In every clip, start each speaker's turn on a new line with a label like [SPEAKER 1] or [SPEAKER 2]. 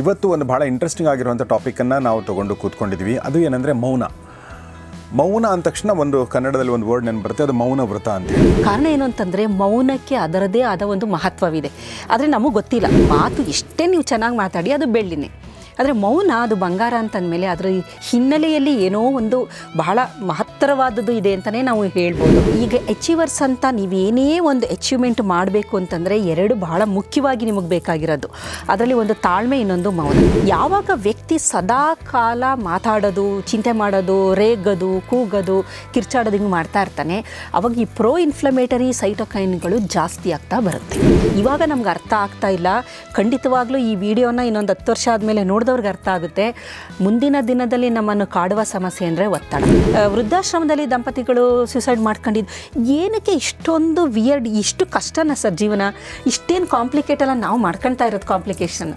[SPEAKER 1] ಇವತ್ತು ಒಂದು ಭಾಳ ಇಂಟ್ರೆಸ್ಟಿಂಗ್ ಆಗಿರುವಂಥ ಟಾಪಿಕನ್ನು ನಾವು ತೊಗೊಂಡು ಕೂತ್ಕೊಂಡಿದ್ವಿ. ಅದು ಏನಂದರೆ ಮೌನ. ಮೌನ ಅಂದ ತಕ್ಷಣ ಒಂದು ಕನ್ನಡದಲ್ಲಿ ಒಂದು ವರ್ಡ್ ನೆನಪು ಬರುತ್ತೆ, ಅದು ಮೌನ ವ್ರತ ಅಂತ
[SPEAKER 2] ಕಾರಣ ಏನು ಅಂತಂದರೆ ಮೌನಕ್ಕೆ ಅದರದೇ ಆದ ಒಂದು ಮಹತ್ವವಿದೆ. ಆದರೆ ನಮಗೆ ಗೊತ್ತಿಲ್ಲ. ಮಾತು ಎಷ್ಟೇ ನೀವು ಚೆನ್ನಾಗಿ ಮಾತಾಡಿ ಅದು ಬೆಳ್ಳಿನೇ. ಆದರೆ ಮೌನ, ಅದು ಬಂಗಾರ ಅಂತಂದಮೇಲೆ ಅದರ ಹಿನ್ನೆಲೆಯಲ್ಲಿ ಏನೋ ಒಂದು ಬಹಳ ಮಹತ್ತರವಾದದ್ದು ಇದೆ ಅಂತಲೇ ನಾವು ಹೇಳ್ಬೋದು. ಈಗ ಅಚೀವರ್ಸ್ ಅಂತ ನೀವೇನೇ ಒಂದು ಅಚೀವ್ಮೆಂಟ್ ಮಾಡಬೇಕು ಅಂತಂದರೆ ಎರಡು ಬಹಳ ಮುಖ್ಯವಾಗಿ ನಿಮಗೆ ಬೇಕಾಗಿರೋದು. ಅದರಲ್ಲಿ ಒಂದು ತಾಳ್ಮೆ, ಇನ್ನೊಂದು ಮೌನ. ಯಾವಾಗ ವ್ಯಕ್ತಿ ಸದಾ ಕಾಲ ಮಾತಾಡೋದು, ಚಿಂತೆ ಮಾಡೋದು, ರೇಗದು, ಕೂಗೋದು, ಕಿರ್ಚಾಡೋದು ಹಿಂಗೆ ಮಾಡ್ತಾ ಇರ್ತಾನೆ, ಅವಾಗ ಈ ಪ್ರೋ ಇನ್ಫ್ಲಮೇಟರಿ ಸೈಟೋಕೈನ್ಗಳು ಜಾಸ್ತಿ ಆಗ್ತಾ ಬರುತ್ತೆ. ಇವಾಗ ನಮ್ಗೆ ಅರ್ಥ ಆಗ್ತಾ ಇಲ್ಲ. ಖಂಡಿತವಾಗ್ಲೂ ಈ ವಿಡಿಯೋನ ಇನ್ನೊಂದು ಹತ್ತು ವರ್ಷ ಆದಮೇಲೆ ನೋಡಿದವ್ರಿಗೆ ಅರ್ಥ ಆಗುತ್ತೆ. ಮುಂದಿನ ದಿನದಲ್ಲಿ ನಮ್ಮನ್ನು ಕಾಡುವ ಸಮಸ್ಯೆ ಅಂದರೆ ಒತ್ತಡ. ವೃದ್ಧಾಶ್ರಮದಲ್ಲಿ ದಂಪತಿಗಳು ಸೂಸೈಡ್ ಮಾಡ್ಕೊಂಡಿದ್ದು ಏನಕ್ಕೆ ಇಷ್ಟೊಂದು ವಿಯರ್ಡ್ ಇಷ್ಟು ಕಷ್ಟನ ಸರ್ ಜೀವನ? ಇಷ್ಟೇನು ಕಾಂಪ್ಲಿಕೇಟ್ ಅಲ್ಲ ನಾವು ಮಾಡ್ಕೊಳ್ತಾ ಇರೋದು ಕಾಂಪ್ಲಿಕೇಶನ್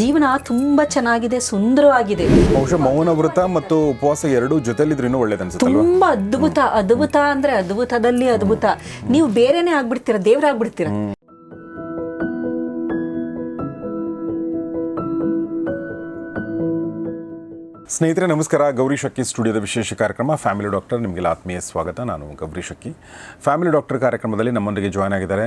[SPEAKER 2] ಜೀವನ ತುಂಬ ಚೆನ್ನಾಗಿದೆ ಸುಂದರವಾಗಿದೆ.
[SPEAKER 1] ಬಹುಶಃ ಮೌನ ವ್ರತ ಮತ್ತು ಉಪವಾಸ ಎರಡೂ ಜೊತೆಲಿದ್ರೆ ಇನ್ನೂ ಒಳ್ಳೇದು ಅನ್ಸುತ್ತೆ
[SPEAKER 2] ತುಂಬ ಅದ್ಭುತ ಅದ್ಭುತ ಅಂದರೆ ಅದ್ಭುತದಲ್ಲಿ ಅದ್ಭುತ. ನೀವು ಬೇರೆನೇ ಆಗ್ಬಿಡ್ತೀರ ದೇವರಾಗ್ಬಿಡ್ತೀರ.
[SPEAKER 1] ಸ್ನೇಹಿತರೆ ನಮಸ್ಕಾರ. ಗೌರಿ ಶಕ್ಕಿ ಸ್ಟುಡಿಯೋದ ವಿಶೇಷ ಕಾರ್ಯಕ್ರಮ. ಫ್ಯಾಮಿಲಿ ಡಾಕ್ಟರ್ ನಿಮಗೆಲ್ಲ ಆತ್ಮೀಯ ಸ್ವಾಗತ. ನಾನು ಗೌರಿ ಶಕ್ಕಿ ಫ್ಯಾಮಿಲಿ ಡಾಕ್ಟರ್ ಕಾರ್ಯಕ್ರಮದಲ್ಲಿ ನಮ್ಮೊಂದಿಗೆ ಜಾಯ್ನ್ ಆಗಿದ್ದಾರೆ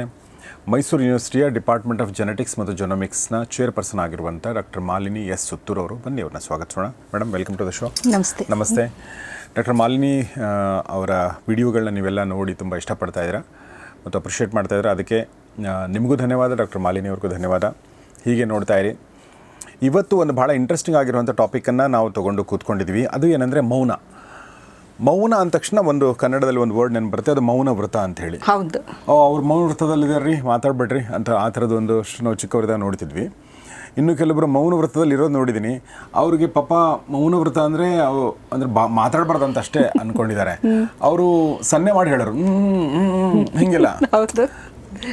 [SPEAKER 1] ಮೈಸೂರು ಯೂನಿವರ್ಸಿಟಿಯ ಡಿಪಾರ್ಟ್ಮೆಂಟ್ ಆಫ್ ಜೆನೆಟಿಕ್ಸ್ ಮತ್ತು ಜೊನೊಮಿಕ್ಸ್ನ ಚೇರ್ಪರ್ಸನ್ ಆಗಿರುವಂಥ ಡಾಕ್ಟರ್ ಮಾಲಿನಿ ಎಸ್ ಸುತ್ತೂರ್ ಅವರು. ಬನ್ನಿ ಅವ್ರನ್ನ ಸ್ವಾಗತಿಸೋಣ. Madam welcome to the show
[SPEAKER 2] ನಮಸ್ತೆ.
[SPEAKER 1] ನಮಸ್ತೆ. ಡಾಕ್ಟರ್ ಮಾಲಿನಿ ಅವರ ವಿಡಿಯೋಗಳನ್ನ ನೀವೆಲ್ಲ ನೋಡಿ ತುಂಬ ಇಷ್ಟಪಡ್ತಾ ಇದ್ದೀರಾ ಮತ್ತು ಅಪ್ರಿಷಿಯೇಟ್ ಮಾಡ್ತಾ ಇದ್ದೀರಾ. ಅದಕ್ಕೆ ನಿಮಗೂ ಧನ್ಯವಾದ. ಡಾಕ್ಟರ್ ಮಾಲಿನಿ ಅವ್ರಿಗೂ ಧನ್ಯವಾದ. ಹೀಗೆ ನೋಡ್ತಾ ಇರಿ. ಇವತ್ತು ಒಂದು ಭಾಳ ಇಂಟ್ರೆಸ್ಟಿಂಗ್ ಆಗಿರುವಂಥ ಟಾಪಿಕನ್ನು ನಾವು ತೊಗೊಂಡು ಕೂತ್ಕೊಂಡಿದ್ವಿ. ಅದು ಏನಂದರೆ ಮೌನ. ಮೌನ ಅಂದ ತಕ್ಷಣ ಒಂದು ಕನ್ನಡದಲ್ಲಿ ಒಂದು ವರ್ಡ್ ನೆನಪು ಬರುತ್ತೆ ಅದು ಮೌನ ವ್ರತ ಅಂತ ಹೇಳಿ.
[SPEAKER 2] ಹೌದು.
[SPEAKER 1] ಅವ್ರು ಮೌನ ವ್ರತದಲ್ಲಿದ್ದಾರೆ ರೀ ಮಾತಾಡ್ಬೇಡ್ರಿ ಅಂತ ಆ ಥರದ್ದು ನಾವು ಚಿಕ್ಕವರಿದಾಗ ನೋಡ್ತಿದ್ವಿ. ಇನ್ನು ಕೆಲವರು ಮೌನ ವ್ರತದಲ್ಲಿ ಇರೋದು ನೋಡಿದ್ದೀನಿ ಅವ್ರಿಗೆ ಪಾಪ ಮೌನ ವ್ರತ ಅಂದರೆ ಅವು ಅಂದರೆ ಬಾ ಮಾತಾಡಬಾರ್ದು ಅಂತ ಅಷ್ಟೇ ಅಂದ್ಕೊಂಡಿದ್ದಾರೆ ಅವರು ಸನ್ನೆ ಮಾಡಿ ಹೇಳೋರು ಹಿಂಗೆಲ್ಲ.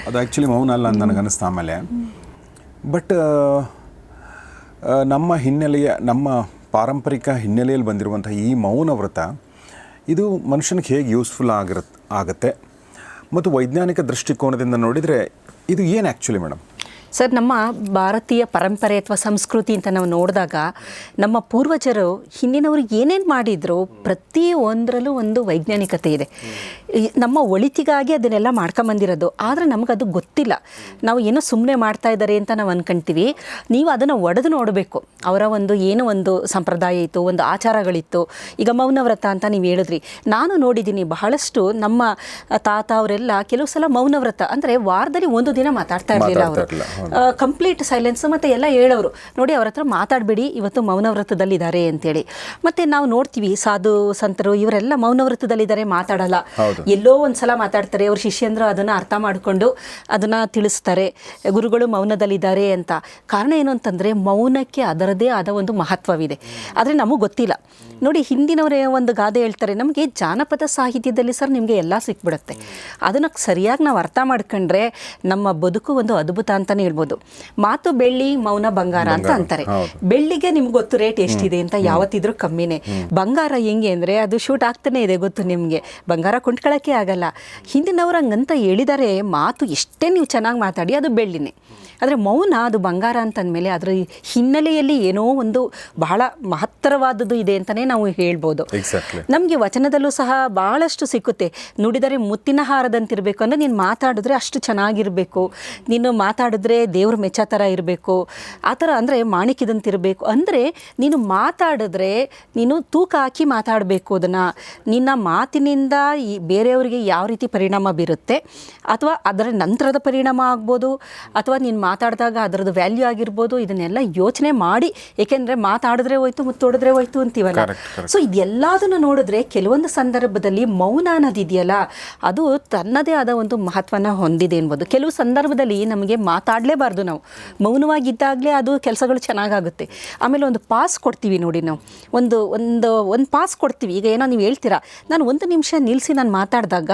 [SPEAKER 1] ಅದು ಆ್ಯಕ್ಚುಲಿ ಮೌನ ಅಲ್ಲ ಅಂತ ನನಗೆ ಅನ್ನಿಸ್ತು ಆಮೇಲೆ ಬಟ್ ನಮ್ಮ ಹಿನ್ನೆಲೆಯ, ನಮ್ಮ ಪಾರಂಪರಿಕ ಹಿನ್ನೆಲೆಯಲ್ಲಿ ಬಂದಿರುವಂಥ ಈ ಮೌನ ವ್ರತ, ಇದು ಮನುಷ್ಯನಿಗೆ ಹೇಗೆ ಯೂಸ್ಫುಲ್ ಆಗಿರತ್, ಆಗುತ್ತೆ? ಮತ್ತು ವೈಜ್ಞಾನಿಕ ದೃಷ್ಟಿಕೋನದಿಂದ ನೋಡಿದರೆ ಇದು ಏನು ಆ್ಯಕ್ಚುಲಿ ಮೇಡಮ್
[SPEAKER 2] ಸರ್ ನಮ್ಮ ಭಾರತೀಯ ಪರಂಪರೆ ಅಥವಾ ಸಂಸ್ಕೃತಿ ಅಂತ ನಾವು ನೋಡಿದಾಗ ನಮ್ಮ ಪೂರ್ವಜರು ಹಿಂದಿನವರು ಏನೇನು ಮಾಡಿದ್ರು ಪ್ರತಿ ಒಂದರಲ್ಲೂ ಒಂದು ವೈಜ್ಞಾನಿಕತೆ ಇದೆ. ನಮ್ಮ ಒಳಿತಿಗಾಗಿ ಅದನ್ನೆಲ್ಲ ಮಾಡ್ಕೊಂಬಂದಿರೋದು. ಆದರೆ ನಮಗದು ಗೊತ್ತಿಲ್ಲ. ನಾವು ಏನೋ ಸುಮ್ಮನೆ ಮಾಡ್ತಾ ಇದ್ದಾರೆ ಅಂತ ನಾವು ಅಂದ್ಕೊಂತೀವಿ ನೀವು ಅದನ್ನು ಒಡೆದು ನೋಡಬೇಕು. ಅವರ ಒಂದು ಏನೋ ಒಂದು ಸಂಪ್ರದಾಯ ಇತ್ತು ಒಂದು ಆಚಾರಗಳಿತ್ತು. ಈಗ ಮೌನವ್ರತ ಅಂತ ನೀವು ಹೇಳಿದ್ರಿ. ನಾನು ನೋಡಿದ್ದೀನಿ ಬಹಳಷ್ಟು ನಮ್ಮ ತಾತ ಅವರೆಲ್ಲ ಕೆಲವು ಸಲ ಮೌನವ್ರತ ಅಂದರೆ ವಾರದಲ್ಲಿ ಒಂದು ದಿನ ಮಾತಾಡ್ತಾ ಇರಲಿಲ್ಲ ಅವರು. ಕಂಪ್ಲೀಟ್ ಸೈಲೆನ್ಸ್ ಮತ್ತೆ ಎಲ್ಲ ಹೇಳೋರು ನೋಡಿ ಅವ್ರ ಹತ್ರ ಮಾತಾಡಬೇಡಿ ಇವತ್ತು ಮೌನ ಅಂತ ಅಂತೇಳಿ. ಮತ್ತೆ ನಾವು ನೋಡ್ತೀವಿ ಸಾಧು ಸಂತರು ಇವರೆಲ್ಲ ಮೌನ ವ್ರತದಲ್ಲಿದ್ದಾರೆ ಮಾತಾಡಲ್ಲ ಎಲ್ಲೋ ಒಂದು ಸಲ ಮಾತಾಡ್ತಾರೆ ಅವ್ರ ಶಿಷ್ಯಂದ್ರು ಅದನ್ನ ಅರ್ಥ ಮಾಡಿಕೊಂಡು ಅದನ್ನ ತಿಳಿಸ್ತಾರೆ. ಗುರುಗಳು ಮೌನದಲ್ಲಿದ್ದಾರೆ ಅಂತ. ಕಾರಣ ಏನು ಅಂತಂದ್ರೆ ಮೌನಕ್ಕೆ ಅದರದೇ ಆದ ಒಂದು ಮಹತ್ವವಿದೆ. ಆದರೆ ನಮಗೆ ಗೊತ್ತಿಲ್ಲ. ನೋಡಿ ಹಿಂದಿನವರೇ ಒಂದು ಗಾದೆ ಹೇಳ್ತಾರೆ ನಮಗೆ ಜಾನಪದ ಸಾಹಿತ್ಯದಲ್ಲಿ ಸರ್ ನಿಮಗೆ ಎಲ್ಲ ಸಿಕ್ಬಿಡುತ್ತೆ. ಅದನ್ನ ಸರಿಯಾಗಿ ನಾವು ಅರ್ಥ ಮಾಡ್ಕೊಂಡ್ರೆ ನಮ್ಮ ಬದುಕು ಒಂದು ಅದ್ಭುತ ಅಂತಲೇ ಹೇಳ್ಬೋದು. ಮಾತು ಬೆಳ್ಳಿ ಮೌನ ಬಂಗಾರ ಅಂತ ಅಂತಾರೆ. ಬೆಳ್ಳಿಗೆ ನಿಮ್ಗೆ ಗೊತ್ತು ರೇಟ್ ಎಷ್ಟಿದೆ ಅಂತ ಯಾವತ್ತಿದ್ರೂ ಕಮ್ಮಿನೇ. ಬಂಗಾರ ಹೆಂಗೆ ಅಂದರೆ ಅದು ಶೂಟ್ ಆಗ್ತಾನೆ ಇದೆ ಗೊತ್ತು ನಿಮಗೆ. ಬಂಗಾರ ಕೊಂಡ್ಕೊಳ್ಳೋಕ್ಕೆ ಆಗಲ್ಲ. ಹಿಂದಿನವ್ರು ಹಂಗಂತ ಹೇಳಿದಾರೆ ಮಾತು ಎಷ್ಟೇ ನೀವು ಚೆನ್ನಾಗಿ ಮಾತಾಡಿ ಅದು ಬೆಳ್ಳಿನೇ. ಆದರೆ ಮೌನ ಅದು ಬಂಗಾರ ಅಂತಂದಮೇಲೆ ಅದರ ಹಿನ್ನೆಲೆಯಲ್ಲಿ ಏನೋ ಒಂದು ಬಹಳ ಮಹತ್ತರವಾದದ್ದು ಇದೆ ಅಂತಲೇ ನಾವು ಹೇಳ್ಬೋದು. ನಮಗೆ ವಚನದಲ್ಲೂ ಸಹ ಭಾಳಷ್ಟು ಸಿಕ್ಕುತ್ತೆ. ನುಡಿದರೆ ಮುತ್ತಿನ ಹಾರದಂತಿರಬೇಕು ಅಂದರೆ ನೀನು ಮಾತಾಡಿದ್ರೆ ಅಷ್ಟು ಚೆನ್ನಾಗಿರಬೇಕು. ನೀನು ಮಾತಾಡಿದ್ರೆ ದೇವ್ರ ಮೆಚ್ಚ ಥರ ಇರಬೇಕು. ಆ ಥರ ಅಂದರೆ ಮಾಣಿಕ್ಯದಂತಿರಬೇಕು ಅಂದರೆ ನೀನು ಮಾತಾಡಿದ್ರೆ ನೀನು ತೂಕ ಹಾಕಿ ಮಾತಾಡಬೇಕು ಅದನ್ನು. ನಿನ್ನ ಮಾತಿನಿಂದ ಈ ಬೇರೆಯವರಿಗೆ ಯಾವ ರೀತಿ ಪರಿಣಾಮ ಬೀರುತ್ತೆ? ಅಥವಾ ಅದರ ನಂತರದ ಪರಿಣಾಮ ಆಗ್ಬೋದು? ಅಥವಾ ನೀನು ಮಾತಾಡಿದಾಗ ಅದರದ್ದು ವ್ಯಾಲ್ಯೂ ಆಗಿರ್ಬೋದು? ಇದನ್ನೆಲ್ಲ ಯೋಚನೆ ಮಾಡಿ. ಏಕೆಂದರೆ ಮಾತಾಡಿದ್ರೆ ಹೋಯ್ತು ಮುತ್ತೊಡಿದ್ರೆ ಹೋಯ್ತು ಅಂತೀವಲ್ಲ. ಸೊ ಇದೆಲ್ಲದನ್ನು ನೋಡಿದ್ರೆ ಕೆಲವೊಂದು ಸಂದರ್ಭದಲ್ಲಿ ಮೌನ ಅನ್ನೋದಿದೆಯಲ್ಲ ಅದು ತನ್ನದೇ ಆದ ಒಂದು ಮಹತ್ವನ ಹೊಂದಿದೆ ಎನ್ಬೋದು ಕೆಲವು ಸಂದರ್ಭದಲ್ಲಿ ನಮಗೆ ಮಾತಾಡಲೇಬಾರ್ದು ನಾವು. ಮೌನವಾಗಿದ್ದಾಗಲೇ ಅದು ಕೆಲಸಗಳು ಚೆನ್ನಾಗಾಗುತ್ತೆ. ಆಮೇಲೆ ಒಂದು ಪಾಸ್ ಕೊಡ್ತೀವಿ ನೋಡಿ ನಾವು. ಒಂದು ಒಂದು ಒಂದು ಪಾಸ್ ಕೊಡ್ತೀವಿ. ಈಗ ಏನೋ ನೀವು ಹೇಳ್ತೀರಾ, ನಾನು ಒಂದು ನಿಮಿಷ ನಿಲ್ಲಿಸಿ ನಾನು ಮಾತಾಡಿದಾಗ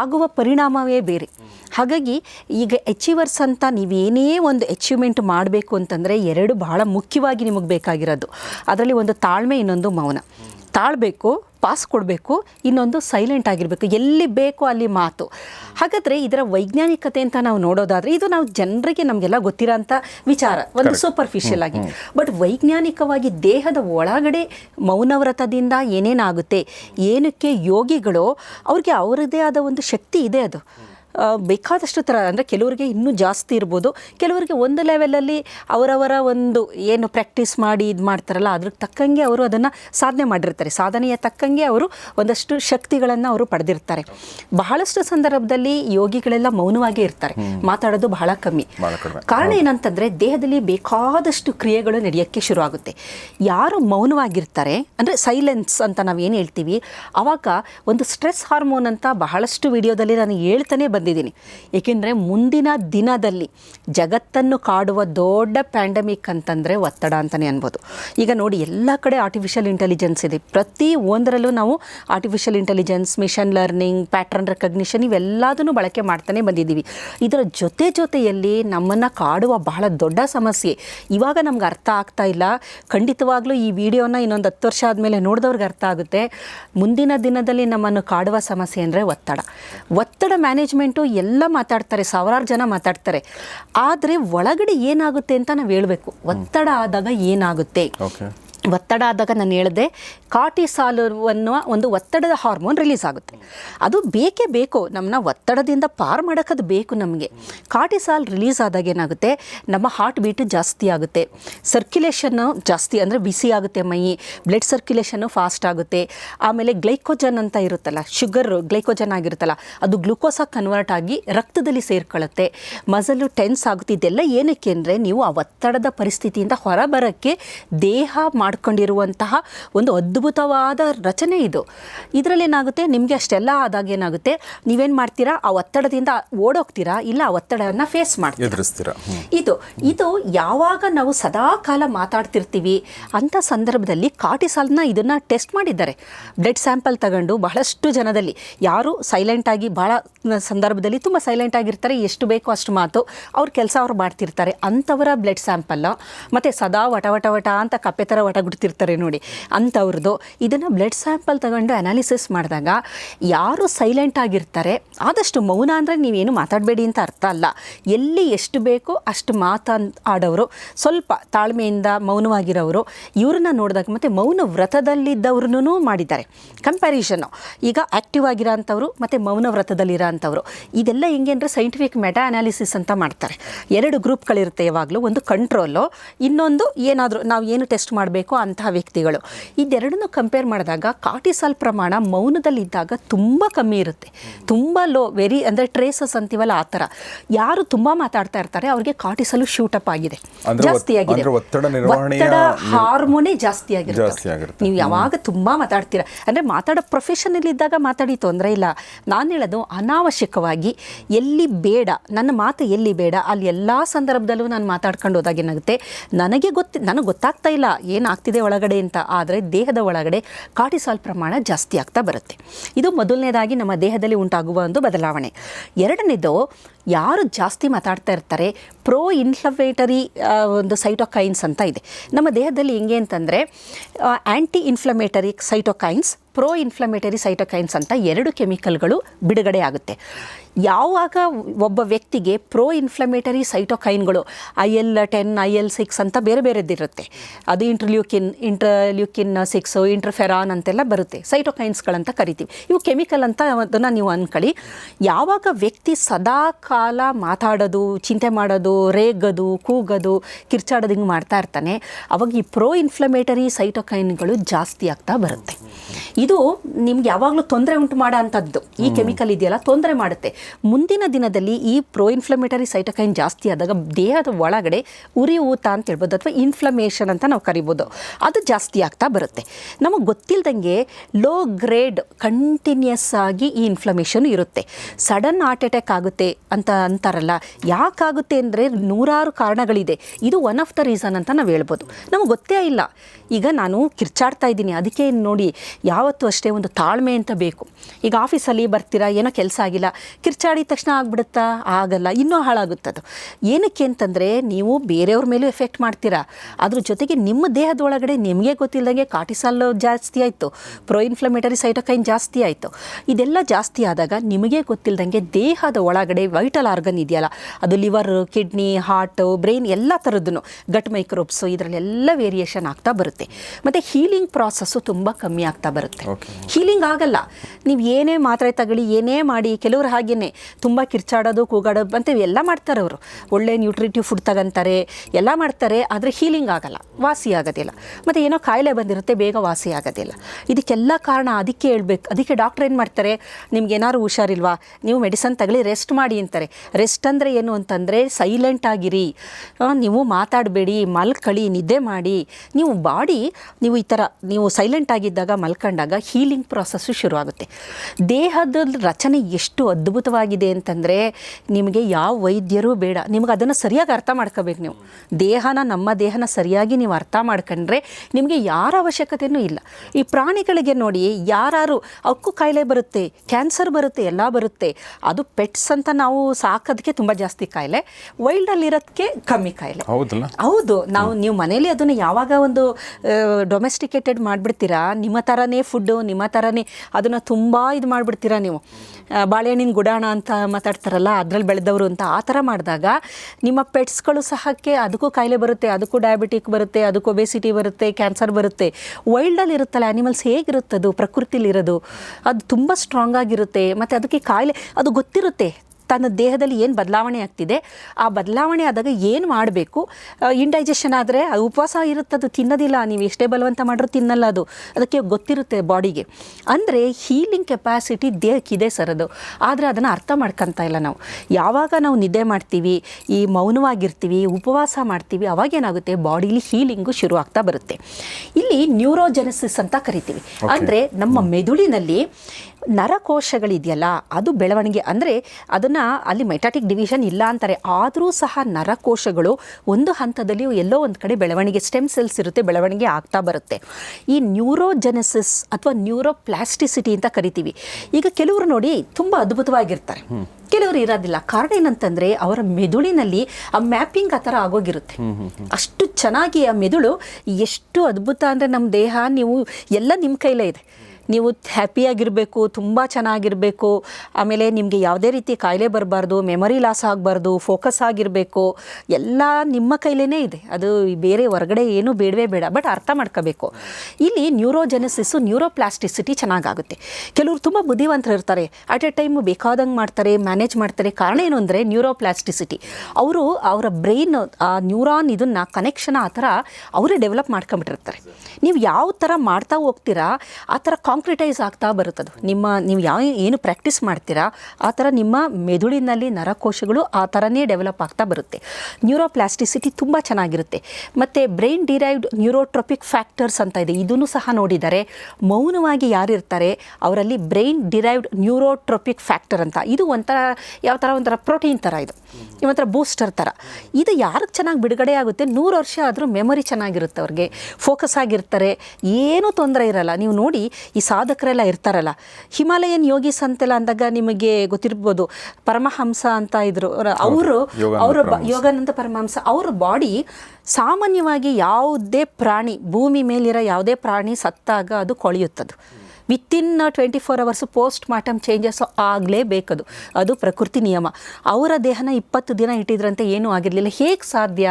[SPEAKER 2] ಆಗುವ ಪರಿಣಾಮವೇ ಬೇರೆ. ಹಾಗಾಗಿ ಈಗ ಅಚೀವರ್ಸ್ ಅಂತ ನೀವೇನೇ ಒಂದು ಅಚೀವ್ಮೆಂಟ್ ಮಾಡಬೇಕು ಅಂತಂದರೆ ಎರಡು ಬಹಳ ಮುಖ್ಯವಾಗಿ ನಿಮಗೆ ಬೇಕಾಗಿರೋದು. ಅದರಲ್ಲಿ ಒಂದು ತಾಳ್ಮೆ, ಇನ್ನೊಂದು ಮೌನ. ತಾಳ್ಬೇಕು ಪಾಸ್ ಕೊಡಬೇಕು ಇನ್ನೊಂದು ಸೈಲೆಂಟ್ ಆಗಿರಬೇಕು. ಎಲ್ಲಿ ಬೇಕೋ ಅಲ್ಲಿ ಮಾತು. ಹಾಗಾದರೆ ಇದರ ವೈಜ್ಞಾನಿಕತೆ ಅಂತ ನಾವು ನೋಡೋದಾದರೆ ಇದು ನಾವು ಜನರಿಗೆ ನಮಗೆಲ್ಲ ಗೊತ್ತಿರೋಂಥ ವಿಚಾರ. ಒಂದು ಸೂಪರ್ಫಿಷಿಯಲ್ ಆಗಿ. ಬಟ್ ವೈಜ್ಞಾನಿಕವಾಗಿ ದೇಹದ ಒಳಗಡೆ ಮೌನವ್ರತದಿಂದ ಏನೇನಾಗುತ್ತೆ ಏನಕ್ಕೆ ಯೋಗಿಗಳು ಅವ್ರಿಗೆ ಅವರದೇ ಆದ ಒಂದು ಶಕ್ತಿ ಇದೆ ಅದು. ಬೇಕಾದಷ್ಟು ಥರ ಅಂದರೆ ಕೆಲವರಿಗೆ ಇನ್ನೂ ಜಾಸ್ತಿ ಇರ್ಬೋದು. ಕೆಲವರಿಗೆ ಒಂದು ಲೆವೆಲಲ್ಲಿ ಅವರವರ ಒಂದು ಏನು ಪ್ರಾಕ್ಟೀಸ್ ಮಾಡಿ ಇದು ಮಾಡ್ತಾರಲ್ಲ ಅದ್ರ ತಕ್ಕಂಗೆ ಅವರು ಅದನ್ನು ಸಾಧನೆ ಮಾಡಿರ್ತಾರೆ. ಸಾಧನೆಯ ತಕ್ಕಂಗೆ ಅವರು ಒಂದಷ್ಟು ಶಕ್ತಿಗಳನ್ನು ಅವರು ಪಡೆದಿರ್ತಾರೆ. ಬಹಳಷ್ಟು ಸಂದರ್ಭದಲ್ಲಿ ಯೋಗಿಗಳೆಲ್ಲ ಮೌನವಾಗೇ ಇರ್ತಾರೆ. ಮಾತಾಡೋದು ಬಹಳ ಕಮ್ಮಿ. ಕಾರಣ ಏನಂತಂದರೆ ದೇಹದಲ್ಲಿ ಬೇಕಾದಷ್ಟು ಕ್ರಿಯೆಗಳು ನಡೆಯೋಕ್ಕೆ ಶುರು ಆಗುತ್ತೆ ಯಾರು ಮೌನವಾಗಿರ್ತಾರೆ ಅಂದರೆ ಸೈಲೆನ್ಸ್ ಅಂತ ನಾವು ಏನು ಹೇಳ್ತೀವಿ ಆವಾಗ ಒಂದು ಸ್ಟ್ರೆಸ್ ಹಾರ್ಮೋನ್ ಅಂತ ಬಹಳಷ್ಟು ವಿಡಿಯೋದಲ್ಲಿ ನಾನು ಹೇಳ್ತಾನೆ ಬಂದಿದ್ದೀನಿ. ಏಕೆಂದರೆ ಮುಂದಿನ ದಿನದಲ್ಲಿ ಜಗತ್ತನ್ನು ಕಾಡುವ ದೊಡ್ಡ ಪ್ಯಾಂಡಮಿಕ್ ಅಂತಂದರೆ ಒತ್ತಡ ಅಂತಲೇ ಅನ್ಬೋದು. ಈಗ ನೋಡಿ, ಎಲ್ಲ ಕಡೆ ಆರ್ಟಿಫಿಷಿಯಲ್ ಇಂಟೆಲಿಜೆನ್ಸ್ ಇದೆ. ಪ್ರತಿ ಒಂದರಲ್ಲೂ ನಾವು artificial intelligence machine learning pattern recognition ಇವೆಲ್ಲದನ್ನು ಬಳಕೆ ಮಾಡ್ತಾನೆ ಬಂದಿದ್ದೀವಿ. ಇದರ ಜೊತೆ ಜೊತೆಯಲ್ಲಿ ನಮ್ಮನ್ನು ಕಾಡುವ ಬಹಳ ದೊಡ್ಡ ಸಮಸ್ಯೆ. ಇವಾಗ ನಮ್ಗೆ ಅರ್ಥ ಆಗ್ತಾ ಇಲ್ಲ. ಖಂಡಿತವಾಗ್ಲೂ ಈ ವಿಡಿಯೋನ ಇನ್ನೊಂದು ಹತ್ತು ವರ್ಷ ಆದಮೇಲೆ ನೋಡಿದವ್ರಿಗೆ ಅರ್ಥ ಆಗುತ್ತೆ. ಮುಂದಿನ ದಿನದಲ್ಲಿ ನಮ್ಮನ್ನು ಕಾಡುವ ಸಮಸ್ಯೆ ಅಂದರೆ ಒತ್ತಡ. ಒತ್ತಡ ಮ್ಯಾನೇಜ್ಮೆಂಟು ಎಲ್ಲ ಮಾತಾಡ್ತಾರೆ ಸಾವಿರಾರು ಜನ ಮಾತಾಡ್ತಾರೆ. ಆದರೆ ಒಳಗಡೆ ಏನಾಗುತ್ತೆ ಅಂತ ನಾವು ಹೇಳಬೇಕು. ಒತ್ತಡ ಆದಾಗ ಏನಾಗುತ್ತೆ? ಒತ್ತಡ ಆದಾಗ ನಾನು ಹೇಳಿದೆ ಕಾರ್ಟಿಸಾಲ್ ಅನ್ನುವ ಒಂದು ಒತ್ತಡದ ಹಾರ್ಮೋನ್ ರಿಲೀಸ್ ಆಗುತ್ತೆ. ಅದು ಬೇಕೇ ಬೇಕು ನಮ್ಮನ್ನ ಒತ್ತಡದಿಂದ ಪಾರು ಮಾಡೋಕ್ಕದು ಬೇಕು ನಮಗೆ. ಕಾರ್ಟಿಸಾಲ್ ರಿಲೀಸ್ ಆದಾಗ ಏನಾಗುತ್ತೆ, ನಮ್ಮ ಹಾರ್ಟ್ ಬೀಟ್ ಜಾಸ್ತಿ ಆಗುತ್ತೆ. ಸರ್ಕ್ಯುಲೇಷನ್ನು ಜಾಸ್ತಿ ಅಂದರೆ ಬಿಸಿ ಆಗುತ್ತೆ ಮೈ ಬ್ಲಡ್ ಸರ್ಕ್ಯುಲೇಷನ್ನು ಫಾಸ್ಟ್ ಆಗುತ್ತೆ. ಆಮೇಲೆ ಗ್ಲೈಕೋಜನ್ ಅಂತ ಇರುತ್ತಲ್ಲ ಶುಗರ್ ಗ್ಲೈಕೋಜನ್ ಆಗಿರುತ್ತಲ್ಲ, ಅದು ಗ್ಲುಕೋಸಾಗಿ ಕನ್ವರ್ಟ್ ಆಗಿ ರಕ್ತದಲ್ಲಿ ಸೇರ್ಕೊಳ್ಳುತ್ತೆ ಮಸಲು ಟೆನ್ಸ್ ಆಗುತ್ತೆ. ಇದೆಲ್ಲ ಏನಕ್ಕೆ ಅಂದರೆ, ನೀವು ಆ ಒತ್ತಡದ ಪರಿಸ್ಥಿತಿಯಿಂದ ಹೊರಬರೋಕ್ಕೆ ದೇಹ ಮಾಡ್ಕೊಂಡಿರುವಂತಹ ಒಂದು ಅದ್ಭುತವಾದ ರಚನೆ ಇದು. ಇದರಲ್ಲಿ ಏನಾಗುತ್ತೆ? ನಿಮಗೆ ಅಷ್ಟೆಲ್ಲ ಆದಾಗ ಏನಾಗುತ್ತೆ? ನೀವೇನು ಮಾಡ್ತೀರಾ? ಆ ಒತ್ತಡದಿಂದ ಓಡೋಗ್ತೀರಾ? ಇಲ್ಲ ಆ ಒತ್ತಡವನ್ನು ಫೇಸ್ ಮಾಡ್ತೀರಾ? ಇದು ಇದು ಯಾವಾಗ ನಾವು ಸದಾ ಕಾಲ ಮಾತಾಡ್ತಿರ್ತೀವಿ ಅಂಥ ಸಂದರ್ಭದಲ್ಲಿ ಕಾಟಿಸಾಲ್ನ ಇದನ್ನು ಟೆಸ್ಟ್ ಮಾಡಿದ್ದಾರೆ. ಬ್ಲಡ್ ಸ್ಯಾಂಪಲ್ ತಗೊಂಡು ಬಹಳಷ್ಟು ಜನದಲ್ಲಿ. ಯಾರು ಸೈಲೆಂಟ್ ಆಗಿ ಭಾಳ ಸಂದರ್ಭದಲ್ಲಿ ತುಂಬ ಸೈಲೆಂಟ್ ಆಗಿರ್ತಾರೆ. ಎಷ್ಟು ಬೇಕೋ ಅಷ್ಟು ಮಾತು ಅವ್ರ ಕೆಲಸ ಅವ್ರು ಮಾಡ್ತಿರ್ತಾರೆ. ಅಂಥವರ ಬ್ಲಡ್ ಸ್ಯಾಂಪಲ್ ಮತ್ತು ಸದಾ ವಟ ವಟ ವಟ ಅಂತ ಕಪ್ಪೆ ಥರ ವಟ ಗುಡ್ತಿರ್ತಾರೆ ನೋಡಿ. ಅಂಥವ್ರದ್ದು. ಇದನ್ನು ಬ್ಲಡ್ ಸ್ಯಾಂಪಲ್ ತಗೊಂಡು ಅನಾಲಿಸಿಸ್ ಮಾಡಿದಾಗ ಯಾರು ಸೈಲೆಂಟ್ ಆಗಿರ್ತಾರೆ, ಆದಷ್ಟು ಮೌನ ಅಂದರೆ ನೀವೇನು ಮಾತಾಡಬೇಡಿ ಅಂತ ಅರ್ಥ ಅಲ್ಲ. ಎಲ್ಲಿ ಎಷ್ಟು ಬೇಕೋ ಅಷ್ಟು ಮಾತಾನ್ ಆಡೋರು ಸ್ವಲ್ಪ ತಾಳ್ಮೆಯಿಂದ ಮೌನವಾಗಿರೋರು, ಇವ್ರನ್ನ ನೋಡಿದಾಗ ಮತ್ತು ಮೌನ ವ್ರತದಲ್ಲಿದ್ದವ್ರನ್ನೂ ಮಾಡಿದ್ದಾರೆ. ಕಂಪ್ಯಾರಿಷನ್ನು ಈಗ ಆ್ಯಕ್ಟಿವ್ ಆಗಿರೋ ಅಂಥವ್ರು ಮತ್ತು ಮೌನ ವ್ರತದಲ್ಲಿರೋ ಅಂಥವ್ರು ಇದೆಲ್ಲ ಹೆಂಗೆ ಅಂದರೆ ಸೈಂಟಿಫಿಕ್ ಮೆಟಾ ಅನಾಲಿಸಿಸ್ ಅಂತ ಮಾಡ್ತಾರೆ. ಎರಡು ಗ್ರೂಪ್ಗಳಿರುತ್ತೆ ಯಾವಾಗಲೂ. ಒಂದು ಕಂಟ್ರೋಲು ಇನ್ನೊಂದು ಏನಾದರೂ, ನಾವು ಏನು ಟೆಸ್ಟ್ ಮಾಡಬೇಕೋ ಅಂತಹ ವ್ಯಕ್ತಿಗಳು. ಇದೆರಡನ್ನೂ ಕಂಪೇರ್ ಮಾಡಿದಾಗ ಕಾರ್ಟಿಸಾಲ್ ಪ್ರಮಾಣ ಮೌನದಲ್ಲಿದ್ದಾಗ ತುಂಬ ಕಮ್ಮಿ ಇರುತ್ತೆ. ತುಂಬ ಲೋ ವೆರಿ ಅಂದರೆ ಟ್ರೇಸಸ್ ಅಂತೀವಲ್ಲ ಆ ಥರ. ಯಾರು ತುಂಬ ಮಾತಾಡ್ತಾ ಇರ್ತಾರೆ ಅವ್ರಿಗೆ ಕಾಟಿಸಲು ಶೂಟಪ್ ಆಗಿದೆ. ಜಾಸ್ತಿ ಆಗಿದೆ.
[SPEAKER 1] ಒತ್ತಡ
[SPEAKER 2] ಹಾರ್ಮೋನೇ ಜಾಸ್ತಿ ಆಗಿರುತ್ತೆ. ನೀವು ಯಾವಾಗ ತುಂಬ ಮಾತಾಡ್ತೀರಾ? ಅಂದರೆ ಮಾತಾಡೋ ಪ್ರೊಫೆಷನಲ್ಲಿ ಇದ್ದಾಗ ಮಾತಾಡಿ ತೊಂದರೆ ಇಲ್ಲ. ನಾನು ಹೇಳೋದು ಅನಾವಶ್ಯಕವಾಗಿ ಎಲ್ಲಿ ಬೇಡ ನನ್ನ ಮಾತು ಎಲ್ಲಿ ಬೇಡ ಅಲ್ಲಿ ಎಲ್ಲ ಸಂದರ್ಭದಲ್ಲೂ ನಾನು ಮಾತಾಡ್ಕೊಂಡು ಹೋದಾಗ ಏನಾಗುತ್ತೆ? ನನಗೆ ಗೊತ್ತಿ ನನಗೆ ಗೊತ್ತಾಗ್ತಾ ಇಲ್ಲ ಏನಾಗ್ತಿದೆ ಒಳಗಡೆ ಅಂತ ಆದರೆ ದೇಹದ ಒಳಗಡೆ ಕಾಟಿಸಾಲ್ ಪ್ರಮಾಣ ಜಾಸ್ತಿ ಆಗ್ತಾ ಬರುತ್ತೆ. ಇದು ಮೊದಲನೇದಾಗಿ ನಮ್ಮ ದೇಹದಲ್ಲಿ ಉಂಟಾಗುವ ಒಂದು ಬದಲಾವಣೆ. ಎರಡನೇದು ಯಾರು ಜಾಸ್ತಿ ಮಾತಾಡ್ತಾ ಇರ್ತಾರೆ ಪ್ರೋ ಇನ್ಫ್ಲಮೇಟರಿ ಒಂದು ಸೈಟೋಕೈನ್ಸ್ ಅಂತ ಇದೆ. ನಮ್ಮ ದೇಹದಲ್ಲಿ ಹೆಂಗೆ ಅಂತಂದರೆ anti inflammatory cytokines pro inflammatory cytokines ಅಂತ ಎರಡು ಕೆಮಿಕಲ್ಗಳು ಬಿಡುಗಡೆ ಆಗುತ್ತೆ. ಯಾವಾಗ ಒಬ್ಬ ವ್ಯಕ್ತಿಗೆ pro inflammatory ಸೈಟೋಕೈನ್ಗಳು I L ten I L six ಅಂತ ಬೇರೆ ಬೇರೆದಿರುತ್ತೆ. ಅದು ಇಂಟ್ರಲ್ಯೂಕಿನ್ ಇಂಟ್ರಲ್ಯೂಕಿನ್ ಸಿಕ್ಸು ಇಂಟ್ರಫೆರಾನ್ ಅಂತೆಲ್ಲ ಬರುತ್ತೆ. ಸೈಟೋಕೈನ್ಸ್ಗಳಂತ ಕರಿತೀವಿ. ಇವು ಕೆಮಿಕಲ್ ಅಂತ ಅದನ್ನು ನೀವು ಅಂದ್ಕೊಳ್ಳಿ ಯಾವಾಗ ವ್ಯಕ್ತಿ ಸದಾ ಕಾಲ ಮಾತಾಡೋದು ಚಿಂತೆ ಮಾಡೋದು ರೇಗದು ಕೂಗೋದು ಕಿರ್ಚಾಡೋದು ಹಿಂಗೆ ಮಾಡ್ತಾ ಇರ್ತಾನೆ. ಅವಾಗ ಈ ಪ್ರೋ ಇನ್ಫ್ಲಮೇಟರಿ ಸೈಟೋಕೈನ್ಗಳು ಜಾಸ್ತಿ ಆಗ್ತಾ ಬರುತ್ತೆ. ಇದು ನಿಮ್ಗೆ ಯಾವಾಗಲೂ ತೊಂದರೆ ಉಂಟು ಮಾಡೋ ಅಂಥದ್ದು. ಈ ಕೆಮಿಕಲ್ ಇದೆಯಲ್ಲ ತೊಂದರೆ ಮಾಡುತ್ತೆ. ಮುಂದಿನ ದಿನದಲ್ಲಿ ಈ ಪ್ರೋ ಇನ್ಫ್ಲಮೇಟರಿ ಸೈಟೋಕೈನ್ ಜಾಸ್ತಿ ಆದಾಗ ದೇಹದ ಒಳಗಡೆ ಉರಿ ಊತ ಅಂತ ಹೇಳ್ಬೋದು ಅಥವಾ ಇನ್ಫ್ಲಮೇಷನ್ ಅಂತ ನಾವು ಕರಿಬೋದು. ಅದು ಜಾಸ್ತಿ ಆಗ್ತಾ ಬರುತ್ತೆ. ನಮಗೆ ಗೊತ್ತಿಲ್ಲದಂಗೆ ಲೋ ಗ್ರೇಡ್ ಕಂಟಿನ್ಯೂಸ್ ಆಗಿ ಈ ಇನ್ಫ್ಲಮೇಷನ್ ಇರುತ್ತೆ. ಸಡನ್ ಹಾರ್ಟ್ ಅಟ್ಯಾಕ್ ಆಗುತ್ತೆ ಅಂತ ಅಂತ ಅಂತಾರಲ್ಲ, ಯಾಕಾಗುತ್ತೆ ಅಂದರೆ ನೂರಾರು ಕಾರಣಗಳಿದೆ. ಇದು ಒನ್ ಆಫ್ ದ ರೀಸನ್ ಅಂತ ನಾವು ಹೇಳ್ಬೋದು. ನಮಗೆ ಗೊತ್ತೇ ಇಲ್ಲ. ಈಗ ನಾನು ಕಿರ್ಚಾಡ್ತಾ ಇದ್ದೀನಿ. ಅದಕ್ಕೆ ನೋಡಿ, ಯಾವತ್ತೂ ಅಷ್ಟೇ ಒಂದು ತಾಳ್ಮೆ ಅಂತ ಬೇಕು. ಈಗ ಆಫೀಸಲ್ಲಿ ಬರ್ತೀರಾ, ಏನೋ ಕೆಲಸ ಆಗಿಲ್ಲ, ಕಿರ್ಚಾಡಿದ ತಕ್ಷಣ ಆಗ್ಬಿಡುತ್ತಾ? ಆಗಲ್ಲ, ಇನ್ನೂ ಹಾಳಾಗುತ್ತದು ಏನಕ್ಕೆ ಅಂತಂದರೆ, ನೀವು ಬೇರೆಯವ್ರ ಮೇಲೂ ಎಫೆಕ್ಟ್ ಮಾಡ್ತೀರಾ. ಅದ್ರ ಜೊತೆಗೆ ನಿಮ್ಮ ದೇಹದೊಳಗಡೆ ನಿಮಗೆ ಗೊತ್ತಿಲ್ಲದಂಗೆ ಕಾಟಿಸಾಲ್ ಜಾಸ್ತಿ ಆಯಿತು. ಪ್ರೊ ಇನ್ಫ್ಲಮೇಟರಿ ಸೈಟೋಕೈನ್ ಜಾಸ್ತಿ ಆಯಿತು. ಇದೆಲ್ಲ ಜಾಸ್ತಿ ಆದಾಗ ನಿಮಗೆ ಗೊತ್ತಿಲ್ಲದಂಗೆ ದೇಹದ ಒಳಗಡೆ ವೈಟಲ್ ಆರ್ಗನ್ ಇದೆಯಲ್ಲ? ಅದು ಲಿವರ್ ಕಿಡ್ನಿ ಹಾರ್ಟ್ ಬ್ರೈನ್ ಎಲ್ಲ ಥರದ್ದು ಗಟ್ ಮೈಕ್ರೋಬ್ಸು ಇದರಲ್ಲೆಲ್ಲ ವೇರಿಯೇಷನ್ ಆಗ್ತಾ ಬರುತ್ತೆ. ಮತ್ತು ಹೀಲಿಂಗ್ ಪ್ರಾಸೆಸ್ಸು ತುಂಬ ಕಮ್ಮಿ ಆಗ್ತಾ ಬರುತ್ತೆ. ಹೀಲಿಂಗ್ ಆಗಲ್ಲ. ನೀವು ಏನೇ ಮಾತ್ರೆ ತಗೊಳ್ಳಿ ಏನೇ ಮಾಡಿ ಕೆಲವರು ಹಾಗೇನೆ ತುಂಬ ಕಿರ್ಚಾಡೋದು ಕೂಗಾಡೋದು ಅಂತ ಎಲ್ಲ ಮಾಡ್ತಾರೆ ಅವರು. ಒಳ್ಳೆ ನ್ಯೂಟ್ರಿಟಿವ್ ಫುಡ್ ತಗೊಂತಾರೆ ಎಲ್ಲ ಮಾಡ್ತಾರೆ ಆದರೆ ಹೀಲಿಂಗ್ ಆಗಲ್ಲ. ವಾಸಿ ಆಗೋದಿಲ್ಲ. ಮತ್ತು ಏನೋ ಕಾಯಿಲೆ ಬಂದಿರುತ್ತೆ ಬೇಗ ವಾಸಿ ಆಗೋದಿಲ್ಲ. ಇದಕ್ಕೆಲ್ಲ ಕಾರಣ ಅದಕ್ಕೆ ಹೇಳ್ಬೇಕು. ಅದಕ್ಕೆ ಡಾಕ್ಟ್ರ್ ಏನು ಮಾಡ್ತಾರೆ? ನಿಮ್ಗೆ ಏನಾದ್ರು ಹುಷಾರಿಲ್ವಾ? ನೀವು ಮೆಡಿಸನ್ ತಗೊಳ್ಳಿ ರೆಸ್ಟ್ ಮಾಡಿ ಅಂತಾರೆ. ರೆಸ್ಟ್ ಅಂದರೆ ಏನು ಅಂತಂದರೆ ಸೈಲೆಂಟ್ ಆಗಿರಿ. ನೀವು ಮಾತಾಡಬೇಡಿ, ಮಲ್ಕಳಿ, ನಿದ್ದೆ ಮಾಡಿ. ನೀವು ಬಾಡಿ, ನೀವು ಈ ಥರ ನೀವು ಸೈಲೆಂಟ್ ಆಗಿದ್ದಾಗ ಮಲ್ಕೊಂಡಾಗ ಹೀಲಿಂಗ್ ಪ್ರಾಸೆಸ್ಸು ಶುರುವಾಗುತ್ತೆ. ದೇಹದ ರಚನೆ ಎಷ್ಟು ಅದ್ಭುತವಾಗಿದೆ ಅಂತಂದರೆ ನಿಮಗೆ ಯಾವ ವೈದ್ಯರೂ ಬೇಡ. ನಿಮ್ಗೆ ಅದನ್ನು ಸರಿಯಾಗಿ ಅರ್ಥ ಮಾಡ್ಕೋಬೇಕು ನೀವು. ದೇಹನ, ನಮ್ಮ ದೇಹನ ಸರಿಯಾಗಿ ನೀವು ಅರ್ಥ ಮಾಡ್ಕೊಂಡ್ರೆ ನಿಮಗೆ ಯಾರ ಅವಶ್ಯಕತೆಯೂ ಇಲ್ಲ. ಈ ಪ್ರಾಣಿಗಳಿಗೆ ನೋಡಿ ಯಾರು ಅವಕ್ಕೂ ಕಾಯಿಲೆ ಬರುತ್ತೆ, ಕ್ಯಾನ್ಸರ್ ಬರುತ್ತೆ, ಎಲ್ಲ ಬರುತ್ತೆ. ಅದು ಪೆಟ್ಸ್ ಅಂತ ನಾವು ಸಾಕೋದಕ್ಕೆ ತುಂಬ ಜಾಸ್ತಿ ಕಾಯಿಲೆ. ವೈಲ್ಡಲ್ಲಿರೋದಕ್ಕೆ ಕಮ್ಮಿ ಕಾಯಿಲೆ.
[SPEAKER 1] ಹೌದಲ್ಲ?
[SPEAKER 2] ಹೌದು. ನಾವು ನೀವು ಮನೇಲಿ ಅದನ್ನು ಯಾವಾಗ ಒಂದು ಡೊಮೆಸ್ಟಿಕೇಟೆಡ್ ಮಾಡಿಬಿಡ್ತೀರಾ? ನಿಮ್ಮ ಥರನೇ ಫುಡ್ಡು ನಿಮ್ಮ ಥರನೇ ಅದನ್ನು ತುಂಬ ಇದು ಮಾಡಿಬಿಡ್ತೀರಾ ನೀವು? ಬಾಳೆಹಣ್ಣಿನ ಗುಡಾಣ ಅಂತ ಮಾತಾಡ್ತಾರಲ್ಲ ಅದ್ರಲ್ಲಿ ಬೆಳೆದವರು ಅಂತ ಆ ಥರ ಮಾಡಿದಾಗ ನಿಮ್ಮ ಪೆಟ್ಸ್ಗಳು ಸಹಕ್ಕೆ ಅದಕ್ಕೂ ಕಾಯಿಲೆ ಬರುತ್ತೆ ಅದಕ್ಕೂ ಡಯಾಬಿಟಿಕ್ ಬರುತ್ತೆ ಅದಕ್ಕೂ ಒಬೆಸಿಟಿ ಬರುತ್ತೆ ಕ್ಯಾನ್ಸರ್ ಬರುತ್ತೆ. ವೈಲ್ಡಲ್ಲಿ ಇರುತ್ತಲ್ಲ ಆ್ಯನಿಮಲ್ಸ್ ಹೇಗಿರುತ್ತದು ಪ್ರಕೃತಿಲಿರೋದು ಅದು ತುಂಬ ಸ್ಟ್ರಾಂಗ್ ಆಗಿರುತ್ತೆ ಮತ್ತು ಅದಕ್ಕೆ ಕಾಯಿಲೆ ಅದು ಗೊತ್ತಿರುತ್ತೆ. ತನ್ನ ದೇಹದಲ್ಲಿ ಏನು ಬದಲಾವಣೆ ಆಗ್ತಿದೆ ಆ ಬದಲಾವಣೆ ಆದಾಗ ಏನು ಮಾಡಬೇಕು? ಇಂಡೈಜೆಷನ್ ಆದರೆ ಉಪವಾಸ ಇರುತ್ತೆ ಅದು ತಿನ್ನೋದಿಲ್ಲ ನೀವು ಎಷ್ಟೇ ಬಲವಂತ ಮಾಡಿದ್ರು ತಿನ್ನಲ್ಲ ಅದು. ಅದಕ್ಕೆ ಗೊತ್ತಿರುತ್ತೆ ಬಾಡಿಗೆ. ಅಂದರೆ ಹೀಲಿಂಗ್ ಕೆಪಾಸಿಟಿ ದೇಹಕ್ಕಿದೆ ಸರ್ ಅದು. ಆದರೆ ಅದನ್ನು ಅರ್ಥ ಮಾಡ್ಕೊತಾ ಇಲ್ಲ ನಾವು. ಯಾವಾಗ ನಾವು ನಿದ್ದೆ ಮಾಡ್ತೀವಿ ಈ ಮೌನವಾಗಿರ್ತೀವಿ ಉಪವಾಸ ಮಾಡ್ತೀವಿ ಅವಾಗೇನಾಗುತ್ತೆ ಬಾಡಿಲಿ ಹೀಲಿಂಗು ಶುರು ಆಗ್ತಾ ಬರುತ್ತೆ. ಇಲ್ಲಿ ನ್ಯೂರೋಜೆನಸಿಸ್ ಅಂತ ಕರಿತೀವಿ. ಅಂದರೆ ನಮ್ಮ ಮೆದುಳಿನಲ್ಲಿ ನರಕೋಶಗಳಿದೆಯಲ್ಲ ಅದು ಬೆಳವಣಿಗೆ. ಅಂದರೆ ಅದನ್ನು ಅಲ್ಲಿ ಮೆಟಾಟಿಕ್ ಡಿವಿಷನ್ ಇಲ್ಲ ಅಂತಾರೆ. ಆದರೂ ಸಹ ನರಕೋಶಗಳು ಒಂದು ಹಂತದಲ್ಲಿ ಎಲ್ಲೋ ಒಂದು ಕಡೆ ಬೆಳವಣಿಗೆ ಸ್ಟೆಮ್ ಸೆಲ್ಸ್ ಇರುತ್ತೆ ಬೆಳವಣಿಗೆ ಆಗ್ತಾ ಬರುತ್ತೆ. ಈ ನ್ಯೂರೋಜೆನೆಸಿಸ್ ಅಥವಾ ನ್ಯೂರೋಪ್ಲಾಸ್ಟಿಸಿಟಿ ಅಂತ ಕರಿತೀವಿ. ಈಗ ಕೆಲವರು ನೋಡಿ ತುಂಬ ಅದ್ಭುತವಾಗಿರ್ತಾರೆ. ಕೆಲವರು ಇರೋದಿಲ್ಲ. ಕಾರಣ ಏನಂತಂದರೆ ಅವರ ಮೆದುಳಿನಲ್ಲಿ ಆ ಮ್ಯಾಪಿಂಗ್ ಆ ಥರ ಆಗೋಗಿರುತ್ತೆ. ಅಷ್ಟು ಚೆನ್ನಾಗಿ ಆ ಮೆದುಳು ಎಷ್ಟು ಅದ್ಭುತ ಅಂದರೆ ನಮ್ಮ ದೇಹ ನೀವು ಎಲ್ಲ ನಿಮ್ಮ ಕೈಲೇ ಇದೆ. ನೀವು ಹ್ಯಾಪಿಯಾಗಿರಬೇಕು ತುಂಬ ಚೆನ್ನಾಗಿರಬೇಕು. ಆಮೇಲೆ ನಿಮಗೆ ಯಾವುದೇ ರೀತಿ ಕಾಯಿಲೆ ಬರಬಾರ್ದು ಮೆಮೊರಿ ಲಾಸ್ ಆಗಬಾರ್ದು ಫೋಕಸ್ ಆಗಿರಬೇಕು. ಎಲ್ಲ ನಿಮ್ಮ ಕೈಲೇ ಇದೆ. ಅದು ಬೇರೆ ಹೊರಗಡೆ ಏನೂ ಬೇಡವೇ ಬೇಡ. ಬಟ್ ಅರ್ಥ ಮಾಡ್ಕೋಬೇಕು. ಇಲ್ಲಿ ನ್ಯೂರೋಜೆನೆಸಿಸ್ಸು ನ್ಯೂರೋಪ್ಲಾಸ್ಟಿಸಿಟಿ ಚೆನ್ನಾಗಾಗುತ್ತೆ. ಕೆಲವರು ತುಂಬ ಬುದ್ಧಿವಂತರು ಇರ್ತಾರೆ. ಅಟ್ ಎ ಟೈಮ್ ಬೇಕಾದಂಗೆ ಮಾಡ್ತಾರೆ ಮ್ಯಾನೇಜ್ ಮಾಡ್ತಾರೆ. ಕಾರಣ ಏನು ಅಂದರೆ ನ್ಯೂರೋಪ್ಲಾಸ್ಟಿಸಿಟಿ ಅವರು ಅವರ ಬ್ರೈನ್ ಆ ನ್ಯೂರಾನ್ ಇದನ್ನು ಕನೆಕ್ಷನ್ ಆ ಥರ ಅವರೇ ಡೆವಲಪ್ ಮಾಡ್ಕೊಂಬಿಟ್ಟಿರ್ತಾರೆ. ನೀವು ಯಾವ ಥರ ಮಾಡ್ತಾ ಹೋಗ್ತೀರಾ, ಆ ಥರ ಕಾಂಕ್ರಿಟೈಸ್ ಆಗ್ತಾ ಬರುತ್ತದು. ನಿಮ್ಮ, ನೀವು ಯಾವ, ಏನು ಪ್ರಾಕ್ಟೀಸ್ ಮಾಡ್ತೀರಾ, ಆ ಥರ ನಿಮ್ಮ ಮೆದುಳಿನಲ್ಲಿ ನರಕೋಶಗಳು ಆ ಥರನೇ ಡೆವಲಪ್ ಆಗ್ತಾ ಬರುತ್ತೆ. ನ್ಯೂರೋಪ್ಲಾಸ್ಟಿಸಿಟಿ ತುಂಬ ಚೆನ್ನಾಗಿರುತ್ತೆ. ಮತ್ತು ಬ್ರೈನ್ ಡಿರೈವ್ಡ್ ನ್ಯೂರೋಟ್ರೋಪಿಕ್ ಫ್ಯಾಕ್ಟರ್ಸ್ ಅಂತ ಇದೆ. ಇದನ್ನು ಸಹ ನೋಡಿದ್ದಾರೆ ಮೌನವಾಗಿ ಯಾರಿರ್ತಾರೆ, ಅವರಲ್ಲಿ ಬ್ರೈನ್ ಡಿರೈವ್ಡ್ ನ್ಯೂರೋಟ್ರೋಪಿಕ್ ಫ್ಯಾಕ್ಟರ್ ಅಂತ. ಇದು ಒಂಥರ, ಯಾವ ಥರ, ಒಂಥರ ಪ್ರೋಟೀನ್ ಥರ ಇದು. ಒಂಥರ ಬೂಸ್ಟರ್ ಥರ. ಇದು ಯಾರಿಗೆ ಚೆನ್ನಾಗಿ ಬಿಡುಗಡೆ ಆಗುತ್ತೆ? ನೂರು ವರ್ಷ ಆದರೂ ಮೆಮೊರಿ ಚೆನ್ನಾಗಿರುತ್ತೆ ಅವ್ರಿಗೆ. ಫೋಕಸ್ ಆಗಿರ್ತಾರೆ. ಏನೂ ತೊಂದರೆ ಇರಲ್ಲ. ನೀವು ನೋಡಿ ಸಾಧಕರೆಲ್ಲ ಇರ್ತಾರಲ್ಲ. ಹಿಮಾಲಯನ್ ಯೋಗೀಸ್ ಅಂತೆಲ್ಲ ಅಂದಾಗ ನಿಮಗೆ ಗೊತ್ತಿರ್ಬೋದು ಪರಮಹಂಸ ಅಂತ ಇದ್ರು. ಅವರು ಅವರ ಯೋಗಾನಂದ ಪರಮಹಂಸ ಅವ್ರ ಬಾಡಿ ಸಾಮಾನ್ಯವಾಗಿ ಯಾವುದೇ ಪ್ರಾಣಿ ಭೂಮಿ ಮೇಲಿರೋ ಯಾವುದೇ ಪ್ರಾಣಿ ಸತ್ತಾಗ ಅದು ಕೊಳೆಯುತ್ತದು. Within twenty four hours post mortem changes ಆಗಲೇಬೇಕದು. ಅದು ಪ್ರಕೃತಿ ನಿಯಮ. ಅವರ ದೇಹನ ಇಪ್ಪತ್ತು ದಿನ ಇಟ್ಟಿದ್ರಂತೆ ಏನೂ ಆಗಿರಲಿಲ್ಲ. ಹೇಗೆ ಸಾಧ್ಯ?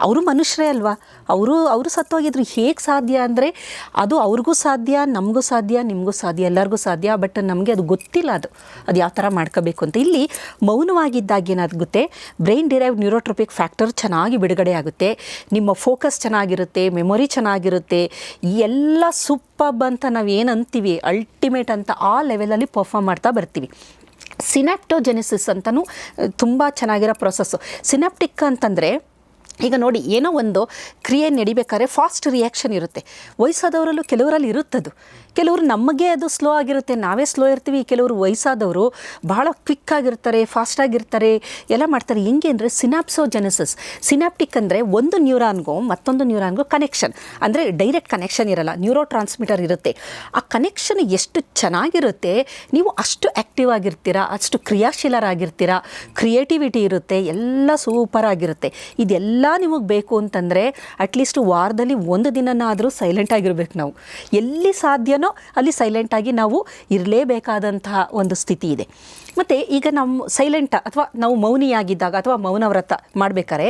[SPEAKER 2] ಅವರು ಮನುಷ್ಯರೇ ಅಲ್ವಾ? ಅವರು ಅವರು ಸತ್ತೋಗಿದ್ರು. ಹೇಗೆ ಸಾಧ್ಯ ಅಂದರೆ ಅದು ಅವ್ರಿಗೂ ಸಾಧ್ಯ, ನಮಗೂ ಸಾಧ್ಯ, ನಿಮಗೂ ಸಾಧ್ಯ, ಎಲ್ಲರಿಗೂ ಸಾಧ್ಯ, ಬಟ್ ನಮಗೆ ಅದು ಗೊತ್ತಿಲ್ಲ ಅದು. ಅದು ಯಾವ ಥರ ಮಾಡ್ಕೋಬೇಕು ಅಂತ. ಇಲ್ಲಿ ಮೌನವಾಗಿದ್ದಾಗ ಏನಾಗುತ್ತೆ? ಬ್ರೈನ್ ಡಿರೈವ್ ನ್ಯೂರೋಟ್ರೋಪಿಕ್ ಫ್ಯಾಕ್ಟರ್ ಚೆನ್ನಾಗಿ ಬಿಡುಗಡೆ ಆಗುತ್ತೆ. ನಿಮ್ಮ ಫೋಕಸ್ ಚೆನ್ನಾಗಿರುತ್ತೆ, ಮೆಮೊರಿ ಚೆನ್ನಾಗಿರುತ್ತೆ. ಈ ಎಲ್ಲ ಸೂಪಬ್ ಅಂತ ನಾವು ಏನು ಅಂತೀವಿ? ಅಲ್ಟಿಮೇಟ್ ಅಂತ ಆ ಲೆವೆಲಲ್ಲಿ ಪರ್ಫಾರ್ಮ್ ಮಾಡ್ತಾ ಬರ್ತೀವಿ. ಸಿನಾಪ್ಟೋಜೆನೆಸಿಸ್ ಅಂತಲೂ ತುಂಬ ಚೆನ್ನಾಗಿರೋ ಪ್ರೊಸೆಸ್ಸು. ಸಿನಾಪ್ಟಿಕ್ ಅಂತಂದರೆ ಈಗ ನೋಡಿ ಏನೋ ಒಂದು ಕ್ರಿಯೆ ನಡಿಬೇಕಾದ್ರೆ ಫಾಸ್ಟ್ ರಿಯಾಕ್ಷನ್ ಇರುತ್ತೆ. ವಯಸ್ಸಾದವರಲ್ಲೂ ಕೆಲವರಲ್ಲಿ ಇರುತ್ತದು. ಕೆಲವರು ನಮಗೆ ಅದು ಸ್ಲೋ ಆಗಿರುತ್ತೆ, ನಾವೇ ಸ್ಲೋ ಇರ್ತೀವಿ. ಕೆಲವರು ವಯಸ್ಸಾದವರು ಬಹಳ ಕ್ವಿಕ್ ಆಗಿರ್ತಾರೆ ಫಾಸ್ಟ್ ಆಗಿರ್ತಾರೆ, ಎಲ್ಲ ಮಾಡ್ತಾರೆ. ಹೆಂಗೆ ಅಂದರೆ ಸಿನಾಪ್ಸೋಜೆನೆಸಿಸ್ ಸಿನಾಪ್ಟಿಕ್ ಅಂದರೆ ಒಂದು ನ್ಯೂರಾನ್ಗೂ ಮತ್ತೊಂದು ನ್ಯೂರಾನ್ಗೂ ಕನೆಕ್ಷನ್ ಅಂದರೆ ಡೈರೆಕ್ಟ್ ಕನೆಕ್ಷನ್ ಇರಲ್ಲ ನ್ಯೂರೋ ಟ್ರಾನ್ಸ್ಮಿಟರ್ ಇರುತ್ತೆ. ಆ ಕನೆಕ್ಷನ್ ಎಷ್ಟು ಚೆನ್ನಾಗಿರುತ್ತೆ, ನೀವು ಅಷ್ಟು ಆ್ಯಕ್ಟಿವ್ ಆಗಿರ್ತೀರಾ, ಅಷ್ಟು ಕ್ರಿಯಾಶೀಲರಾಗಿರ್ತೀರಾ ಕ್ರಿಯೇಟಿವಿಟಿ ಇರುತ್ತೆ, ಎಲ್ಲ ಸೂಪರ್ ಆಗಿರುತ್ತೆ. ಇದೆಲ್ಲ ನಿಮಗೆ ಬೇಕು ಅಂತಂದರೆ ಅಟ್ಲೀಸ್ಟ್ ವಾರದಲ್ಲಿ ಒಂದು ದಿನನಾದರೂ ಸೈಲೆಂಟ್ ಆಗಿರ್ಬೇಕು ನಾವು. ಎಲ್ಲಿ ಸಾಧ್ಯನೋ ಅಲ್ಲಿ ಸೈಲೆಂಟಾಗಿ ನಾವು ಇರಲೇಬೇಕಾದಂತಹ ಒಂದು ಸ್ಥಿತಿ ಇದೆ. ಮತ್ತು ಈಗ ನಮ್ಮ ಸೈಲೆಂಟ್ ಅಥವಾ ನಾವು ಮೌನಿಯಾಗಿದ್ದಾಗ ಅಥವಾ ಮೌನ ವ್ರತ ಮಾಡಬೇಕಾದ್ರೆ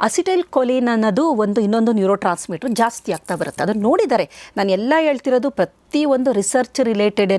[SPEAKER 2] ಅಸಿಟೈಲ್ ಕೊಲಿನ್ ಅನ್ನೋದು ಒಂದು ಇನ್ನೊಂದು ನ್ಯೂರೋ ಟ್ರಾನ್ಸ್ಮಿಟರ್ ಜಾಸ್ತಿ ಆಗ್ತಾ ಬರುತ್ತೆ. ಅದನ್ನು ನೋಡಿದರೆ ನಾನು ಎಲ್ಲ ಹೇಳ್ತಿರೋದು ಪ್ರತಿ ಒಂದು ರಿಸರ್ಚ್ ರಿಲೇಟೆಡೇ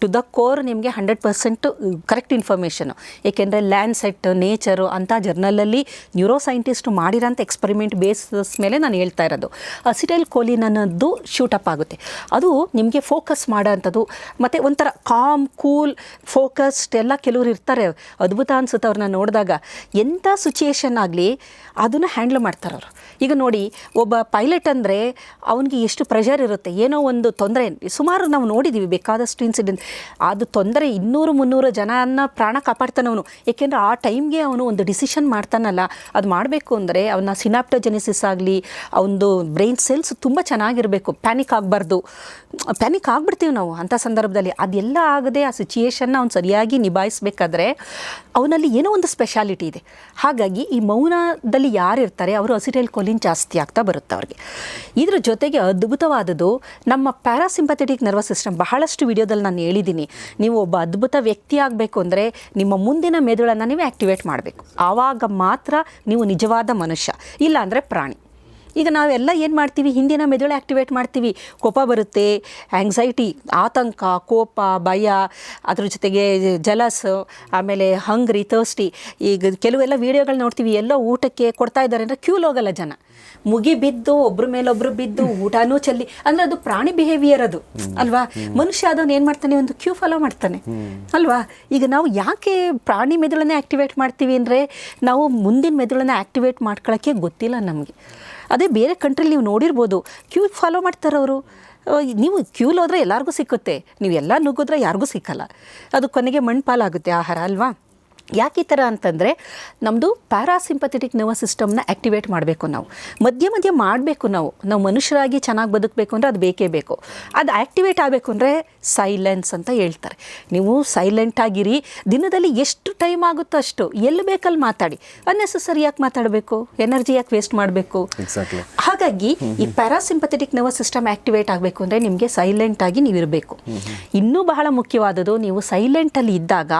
[SPEAKER 2] ಟು ದ ಕೋರ್ ನಿಮಗೆ ಹಂಡ್ರೆಡ್ ಪರ್ಸೆಂಟ್ ಕರೆಕ್ಟ್ ಇನ್ಫಾರ್ಮೇಷನು ಏಕೆಂದರೆ ಲ್ಯಾಂಡ್ ಸೆಟ್ ನೇಚರು ಅಂಥ ಜರ್ನಲಲ್ಲಿ ನ್ಯೂರೋ ಸೈಂಟಿಸ್ಟ್ ಮಾಡಿರೋಂಥ ಎಕ್ಸ್ಪರಿಮೆಂಟ್ ಬೇಸಸ್ ಮೇಲೆ ನಾನು ಹೇಳ್ತಾ ಇರೋದು. ಅಸಿಟೈಲ್ ಕೋಲಿನ್ ಅನ್ನೋದು ಶೂಟಪ್ ಆಗುತ್ತೆ. ಅದು ನಿಮಗೆ ಫೋಕಸ್ ಮಾಡೋಂಥದ್ದು ಮತ್ತು ಒಂಥರ ಕಾಮ್ ಕೂಲ್ ಫೋಕಸ್ಡ್ ಎಲ್ಲ ಕೆಲವರು ಇರ್ತಾರೆ. ಅದ್ಭುತ ಅನ್ಸುತ್ತೆ ಅವ್ರನ್ನ ನೋಡಿದಾಗ. ಎಂಥ ಸಿಚುಯೇಷನ್ ಆಗಲಿ ಅದನ್ನು ಹ್ಯಾಂಡ್ಲ್ ಮಾಡ್ತಾರೆ ಅವರು. ಈಗ ನೋಡಿ, ಒಬ್ಬ ಪೈಲಟ್ ಅಂದರೆ ಅವನಿಗೆ ಎಷ್ಟು ಪ್ರೆಷರ್ ಇರುತ್ತೆ. ಏನೋ ಒಂದು ತೊಂದರೆ. ಸುಮಾರು ನಾವು ನೋಡಿದ್ದೀವಿ ಬೇಕಾದಷ್ಟು ಇನ್ಸಿಡೆಂಟ್ ಅದು ತೊಂದರೆ ಇನ್ನೂರು ಮುನ್ನೂರು ಜನನ ಪ್ರಾಣ ಕಾಪಾಡ್ತಾನವನು. ಏಕೆಂದರೆ ಆ ಟೈಮ್ಗೆ ಅವನು ಒಂದು ಡಿಸಿಷನ್ ಮಾಡ್ತಾನಲ್ಲ. ಅದು ಮಾಡಬೇಕು ಅಂದರೆ ಅವನ ಸಿನಾಪ್ಟೋಜೆನಿಸಿಸ್ ಆಗಲಿ ಅವನದು ಬ್ರೈನ್ ಸೆಲ್ಸ್ ತುಂಬ ಚೆನ್ನಾಗಿರಬೇಕು. ಪ್ಯಾನಿಕ್ ಆಗಬಾರ್ದು. ಪ್ಯಾನಿಕ್ ಆಗ್ಬಿಡ್ತೀವಿ ನಾವು ಅಂಥ ಸಂದರ್ಭದಲ್ಲಿ. ಅದೆಲ್ಲ ಆಗದೆ ಆ ಸಿಚುಯೇಷನ್ನ ಅವ್ನು ಸರಿಯಾಗಿ ನಿಭಾಯಿಸಬೇಕಾದ್ರೆ ಅವನಲ್ಲಿ ಏನೋ ಒಂದು ಸ್ಪೆಷಾಲಿಟಿ ಇದೆ. ಹಾಗಾಗಿ ಈ ಮೌನದಲ್ಲಿ ಯಾರಿರ್ತಾರೆ, ಅವರು ಅಸಿಟೈಲ್ ಕೊಲಿನ್ ಜಾಸ್ತಿ ಆಗ್ತಾ ಬರುತ್ತೆ ಅವ್ರಿಗೆ. ಇದ್ರ ಜೊತೆಗೆ ಅದ್ಭುತವಾದದ್ದು, ನಮ್ಮ ಪ್ಯಾರಾಸಿಂಪಥೆಟಿಕ್ ನರ್ವಸ್ ಸಿಸ್ಟಮ್ ಬಹಳಷ್ಟು ವಿಡಿಯೋದಲ್ಲಿ ನಾನು ಹೇಳಿದ್ದೀನಿ. ನೀವು ಒಬ್ಬ ಅದ್ಭುತ ವ್ಯಕ್ತಿ ಆಗಬೇಕು ಅಂದರೆ ನಿಮ್ಮ ಮುಂದಿನ ಮೆದುಳನ್ನು ನೀವು ಆ್ಯಕ್ಟಿವೇಟ್ ಮಾಡಬೇಕು. ಆವಾಗ ಮಾತ್ರ ನೀವು ನಿಜವಾದ ಮನುಷ್ಯ, ಇಲ್ಲಾಂದರೆ ಪ್ರಾಣಿ. ಈಗ ನಾವೆಲ್ಲ ಏನು ಮಾಡ್ತೀವಿ? ಹಿಂದಿನ ಮೆದುಳು ಆ್ಯಕ್ಟಿವೇಟ್ ಮಾಡ್ತೀವಿ. ಕೋಪ ಬರುತ್ತೆ ಆ್ಯಂಗ್ಸೈಟಿ ಆತಂಕ, ಕೋಪ, ಭಯ, ಅದ್ರ ಜೊತೆಗೆ ಜಲಸ್ ಆಮೇಲೆ ಹಂಗ್ರಿ ತರ್ಸ್ಟಿ ಈಗ ಕೆಲವೆಲ್ಲ ವೀಡಿಯೋಗಳು ನೋಡ್ತೀವಿ, ಎಲ್ಲೋ ಊಟಕ್ಕೆ ಕೊಡ್ತಾ ಇದ್ದಾರೆ ಅಂದರೆ ಕ್ಯೂಲ್ ಹೋಗಲ್ಲ ಜನ. ಮುಗಿ ಬಿದ್ದು, ಒಬ್ರ ಮೇಲೊಬ್ರು ಬಿದ್ದು, ಊಟನೂ ಚೆಲ್ಲಿ. ಅಂದರೆ ಅದು ಪ್ರಾಣಿ ಬಿಹೇವಿಯರ್ ಅದು, ಅಲ್ವಾ? ಮನುಷ್ಯ ಅದನ್ನು ಏನು ಮಾಡ್ತಾನೆ? ಒಂದು ಕ್ಯೂ ಫಾಲೋ ಮಾಡ್ತಾನೆ, ಅಲ್ವಾ? ಈಗ ನಾವು ಯಾಕೆ ಪ್ರಾಣಿ ಮೆದುಳನ್ನೇ ಆ್ಯಕ್ಟಿವೇಟ್ ಮಾಡ್ತೀವಿ ಅಂದರೆ, ನಾವು ಮುಂದಿನ ಮೆದುಳನ್ನ ಆ್ಯಕ್ಟಿವೇಟ್ ಮಾಡ್ಕೊಳ್ಳೋಕ್ಕೆ ಗೊತ್ತಿಲ್ಲ ನಮಗೆ. ಅದೇ ಬೇರೆ ಕಂಟ್ರಿಲಿ ನೀವು ನೋಡಿರ್ಬೋದು ಕ್ಯೂ ಫಾಲೋ ಮಾಡ್ತಾರೆ ಅವರು. ನೀವು ಕ್ಯೂಲ್ ಹೋದ್ರೆ ಎಲ್ಲರಿಗೂ ಸಿಕ್ಕುತ್ತೆ. ನೀವು ಎಲ್ಲ ನುಗ್ಗಿದ್ರೆ ಯಾರಿಗೂ ಸಿಕ್ಕಲ್ಲ. ಅದು ಕೊನೆಗೆ ಮಣ್ಪಾಲಾಗುತ್ತೆ ಆಹಾರ, ಅಲ್ವಾ? ಯಾಕೆ ಈ ಥರ ಅಂತಂದರೆ ನಮ್ಮದು ಪ್ಯಾರಾಸಿಂಪಥೆಟಿಕ್ ನರ್ವಸ್ ಸಿಸ್ಟಮ್ನ ಆ್ಯಕ್ಟಿವೇಟ್ ಮಾಡಬೇಕು ನಾವು. ಮಧ್ಯ ಮಧ್ಯ ಮಾಡಬೇಕು ನಾವು. ನಾವು ಮನುಷ್ಯರಾಗಿ ಚೆನ್ನಾಗಿ ಬದುಕಬೇಕು ಅಂದರೆ ಅದು ಬೇಕೇ ಬೇಕು. ಅದು ಆ್ಯಕ್ಟಿವೇಟ್ ಆಗಬೇಕು ಅಂದರೆ ಸೈಲೆನ್ಸ್ ಅಂತ ಹೇಳ್ತಾರೆ. ನೀವು ಸೈಲೆಂಟ್ ಆಗಿರಿ. ದಿನದಲ್ಲಿ ಎಷ್ಟು ಟೈಮ್ ಆಗುತ್ತೋ ಅಷ್ಟು ಎಲ್ಲಿ ಬೇಕಲ್ಲಿ ಮಾತಾಡಿ. ಅನ್ನೆಸೆಸರಿ ಯಾಕೆ ಮಾತಾಡಬೇಕು? ಎನರ್ಜಿ ಯಾಕೆ ವೇಸ್ಟ್ ಮಾಡಬೇಕು? ಹಾಗಾಗಿ ಈ ಪ್ಯಾರಾಸಿಂಪಥೆಟಿಕ್ ನರ್ವಸ್ ಸಿಸ್ಟಮ್ ಆಕ್ಟಿವೇಟ್ ಆಗಬೇಕು ಅಂದರೆ ನಿಮಗೆ ಸೈಲೆಂಟ್ ಆಗಿ ನೀವು ಇರಬೇಕು. ಇನ್ನೂ ಬಹಳ ಮುಖ್ಯವಾದದ್ದು ನೀವು ಸೈಲೆಂಟಲ್ಲಿ ಇದ್ದಾಗ